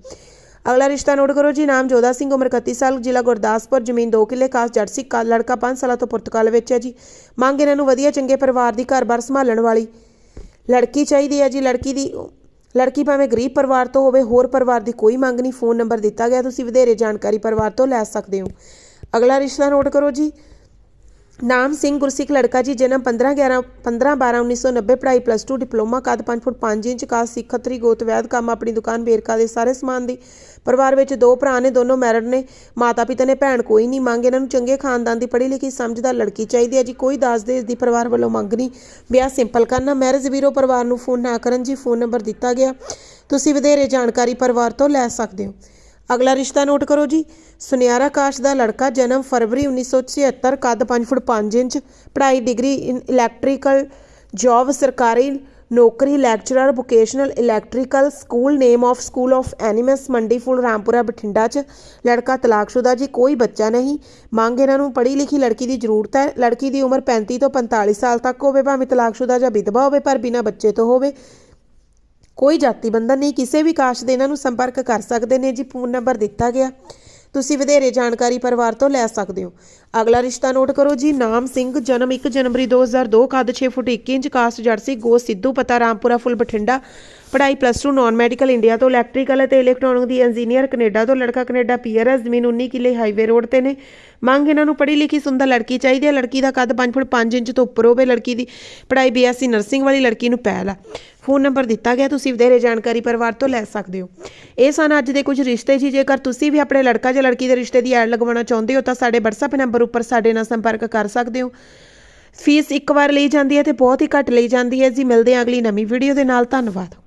ਅਗਲਾ ਰਿਸ਼ਤਾ ਨੋਟ ਕਰੋ ਜੀ, ਨਾਮ ਜੋਦਾ ਸਿੰਘ, ਉਮਰ 31 ਸਾਲ, ਜ਼ਿਲ੍ਹਾ ਗੁਰਦਾਸਪੁਰ, ਜ਼ਮੀਨ 2 ਕਿੱਲੇ, ਖਾਸ ਜੱਟ ਸਿੰਘ ਕਾ- ਲੜਕਾ 5 ਸਾਲਾਂ ਤੋਂ ਪੁਰਤਗਾਲ ਵਿੱਚ ਹੈ ਜੀ। ਮੰਗ ਇਹਨਾਂ ਨੂੰ ਵਧੀਆ, ਚੰਗੇ ਪਰਿਵਾਰ ਦੀ ਘਰ-ਬਾਰ ਸੰਭਾਲਣ ਵਾਲੀ ਲੜਕੀ ਚਾਹੀਦੀ ਹੈ ਜੀ। ਲੜਕੀ ਦੀ, ਲੜਕੀ ਭਾਵੇਂ ਗਰੀਬ ਪਰਿਵਾਰ ਤੋਂ ਹੋਵੇ, ਹੋਰ ਪਰਿਵਾਰ ਦੀ ਕੋਈ ਮੰਗ ਨਹੀਂ, ਫੋਨ ਨੰਬਰ ਦਿੱਤਾ ਗਿਆ, ਤੁਸੀਂ ਵਧੇਰੇ ਜਾਣਕਾਰੀ ਪਰਿਵਾਰ ਤੋਂ ਲੈ ਸਕਦੇ ਹੋ। ਅਗਲਾ ਰਿਸ਼ਤਾ ਨੋਟ ਕਰੋ ਜੀ। ਨਾਮ ਸਿੰਘ ਗੁਰਸਿੱਖ ਲੜਕਾ ਜੀ, ਜਨਮ 15 11 15 12 1990 ਪੜ੍ਹਾਈ ਪਲੱਸ 2 ਡਿਪਲੋਮਾ ਕੱਦ 5 ਫੁੱਟ 5 ਇੰਚ, ਕਾਸ ਸਿੱਖ, ਖੱਤਰੀ, ਗੋਤ, ਵੈਦ, ਕੰਮ, ਆਪਣੀ ਦੁਕਾਨ, ਬੇਰਕਾ ਦੇ ਸਾਰੇ ਸਮਾਨ ਦੀ। ਪਰਿਵਾਰ ਵਿੱਚ ਦੋ ਭਰਾ ਨੇ, ਦੋਨੋਂ ਮੈਰਿਡ ਨੇ। ਮਾਤਾ ਪਿਤਾ ਨੇ ਭੈਣ ਕੋਈ ਨਹੀਂ ਮੰਗ, ਇਹਨਾਂ ਨੂੰ ਚੰਗੇ ਖਾਨਦਾਨ ਦੀ ਪੜ੍ਹੀ ਲਿਖੀ ਸਮਝਦਾਰ ਲੜਕੀ ਚਾਹੀਦੀ ਹੈ ਜੀ। ਕੋਈ ਦਾਜ ਦੇ ਇਸ ਦੀ ਪਰਿਵਾਰ ਵੱਲੋਂ ਮੰਗ ਨਹੀਂ। ਵਿਆਹ ਸਿੰਪਲ ਕਰਨਾ। ਮੈਰਿਜ ਵੀਰੋ ਪਰਿਵਾਰ ਨੂੰ ਫੋਨ ਨਾ ਕਰਨ ਜੀ ਫੋਨ ਨੰਬਰ ਦਿੱਤਾ ਗਿਆ। ਤੁਸੀਂ ਵਧੇਰੇ ਜਾਣਕਾਰੀ ਪਰਿਵਾਰ ਤੋਂ ਲੈ ਸਕਦੇ ਹੋ। ਅਗਲਾ ਰਿਸ਼ਤਾ ਨੋਟ ਕਰੋ ਜੀ। ਸੁਨਿਆਰਾ ਕਾਸ਼ ਦਾ ਲੜਕਾ ਜਨਮ ਫਰਵਰੀ 1976 ਕੱਦ 5 ਫੁੱਟ 5 ਇੰਚ, ਪੜ੍ਹਾਈ ਡਿਗਰੀ ਇਨ ਇਲੈਕਟ੍ਰੀਕਲ ਜੌਬ, ਸਰਕਾਰੀ ਨੌਕਰੀ, lecturer, vocational electrical school, name of school of eminence, Mandi Phul, Rampura, Bathinda ਚ ਲੜਕਾ ਤਲਾਕਸ਼ੁਦਾ ਜੀ, ਕੋਈ ਬੱਚਾ ਨਹੀਂ। ਮੰਗ ਇਹਨਾਂ ਨੂੰ ਪੜ੍ਹੀ ਲਿਖੀ ਲੜਕੀ ਦੀ ਜ਼ਰੂਰਤ ਹੈ। ਲੜਕੀ ਦੀ ਉਮਰ 35 ਤੋਂ 45 ਸਾਲ ਤੱਕ ਹੋਵੇ, ਭਾਵੇਂ ਤਲਾਕਸ਼ੁਦਾ ਜਾਂ ਵਿਧਵਾ ਹੋਵੇ, ਪਰ ਬਿਨਾਂ ਬੱਚੇ ਤੋਂ ਹੋਵੇ। ਕੋਈ ਜਾਤੀ ਬੰਦਾ ਨਹੀਂ, ਕਿਸੇ ਵੀ ਕਾਸ਼ ਦੇ ਇਹਨਾਂ ਨੂੰ ਸੰਪਰਕ ਕਰ ਸਕਦੇ ਨੇ, ਜੀ ਫੋਨ ਨੰਬਰ ਦਿੱਤਾ ਗਿਆ। ਤੁਸੀਂ ਵਧੇਰੇ ਜਾਣਕਾਰੀ ਪਰਿਵਾਰ ਤੋਂ ਲੈ ਸਕਦੇ ਹੋ। ਅਗਲਾ ਰਿਸ਼ਤਾ ਨੋਟ ਕਰੋ ਜੀ, ਨਾਮ ਸਿੰਘ, ਜਨਮ 1 ਜਨਵਰੀ 2002 ਕੱਦ 6 ਫੁੱਟ 1 ਇੰਚ, ਕਾਸਟ ਜਰਸੀ ਗੋ ਸਿੱਧੂ, ਪਤਾ ਰਾਮਪੁਰਾ, ਫੁੱਲ ਬਠਿੰਡਾ। ਪੜ੍ਹਾਈ ਪਲੱਸ 2 ਨਾਨ ਮੈਡੀਕਲ ਇੰਡੀਆ ਤੋਂ ਇਲੈਕਟ੍ਰੀਕਲ ਅਤੇ ਇਲੈਕਟ੍ਰੋਨਿਕ ਦੀ ਇੰਜੀਨੀਅਰ ਕੈਨੇਡਾ ਤੋਂ ਲੜਕਾ ਕੈਨੇਡਾ ਪੀਆਰ ਹੈ ਜ਼ਮੀਨ 19 ਕਿੱਲੇ ਹਾਈਵੇ ਰੋਡ ਤੇ ਨੇ। ਮੰਗ ਇਹਨਾਂ ਨੂੰ ਪੜ੍ਹੀ ਲਿਖੀ ਸੁੰਦਰ ਲੜਕੀ ਚਾਹੀਦੀ ਹੈ। ਲੜਕੀ ਦਾ ਕੱਦ 5 ਫੁੱਟ 5 ਇੰਚ ਤੋਂ ਉੱਪਰ ਹੋਵੇ। ਲੜਕੀ ਦੀ ਪੜ੍ਹਾਈ ਬੀਐਸਸੀ ਨਰਸਿੰਗ ਵਾਲੀ ਲੜਕੀ ਨੂੰ ਪਹਿਲ ਆ। ਫੋਨ ਨੰਬਰ ਦਿੱਤਾ ਗਿਆ। ਤੁਸੀਂ ਵਧੇਰੇ ਜਾਣਕਾਰੀ ਪਰਿਵਾਰ ਤੋਂ ਲੈ ਸਕਦੇ ਹੋ। ਇਹ ਸਨ ਅੱਜ ਦੇ ਕੁਝ ਰਿਸ਼ਤੇ ਜੀ। ਜੇਕਰ ਤੁਸੀਂ ਵੀ ਆਪਣੇ ਲੜਕਾ ਜਾਂ ਲੜਕੀ ਦੇ ਰਿਸ਼ਤੇ ਦੀ ਐਡ ਲਗਵਾਉਣਾ ਚਾਹੁੰਦੇ ਹੋ, ਤਾਂ ਸਾਡੇ WhatsApp ਨੰਬਰ ਉੱਪਰ ਸਾਡੇ ਨਾਲ ਸੰਪਰਕ ਕਰ ਸਕਦੇ ਹੋ। ਫੀਸ ਇੱਕ ਵਾਰ ਲਈ ਜਾਂਦੀ ਹੈ ਤੇ ਬਹੁਤ ਹੀ ਘੱਟ ਲਈ ਜਾਂਦੀ ਹੈ ਜੀ। ਮਿਲਦੇ ਹਾਂ ਅਗਲੀ ਨਵੀਂ ਵੀਡੀਓ ਦੇ ਨਾਲ। ਧੰਨਵਾਦ।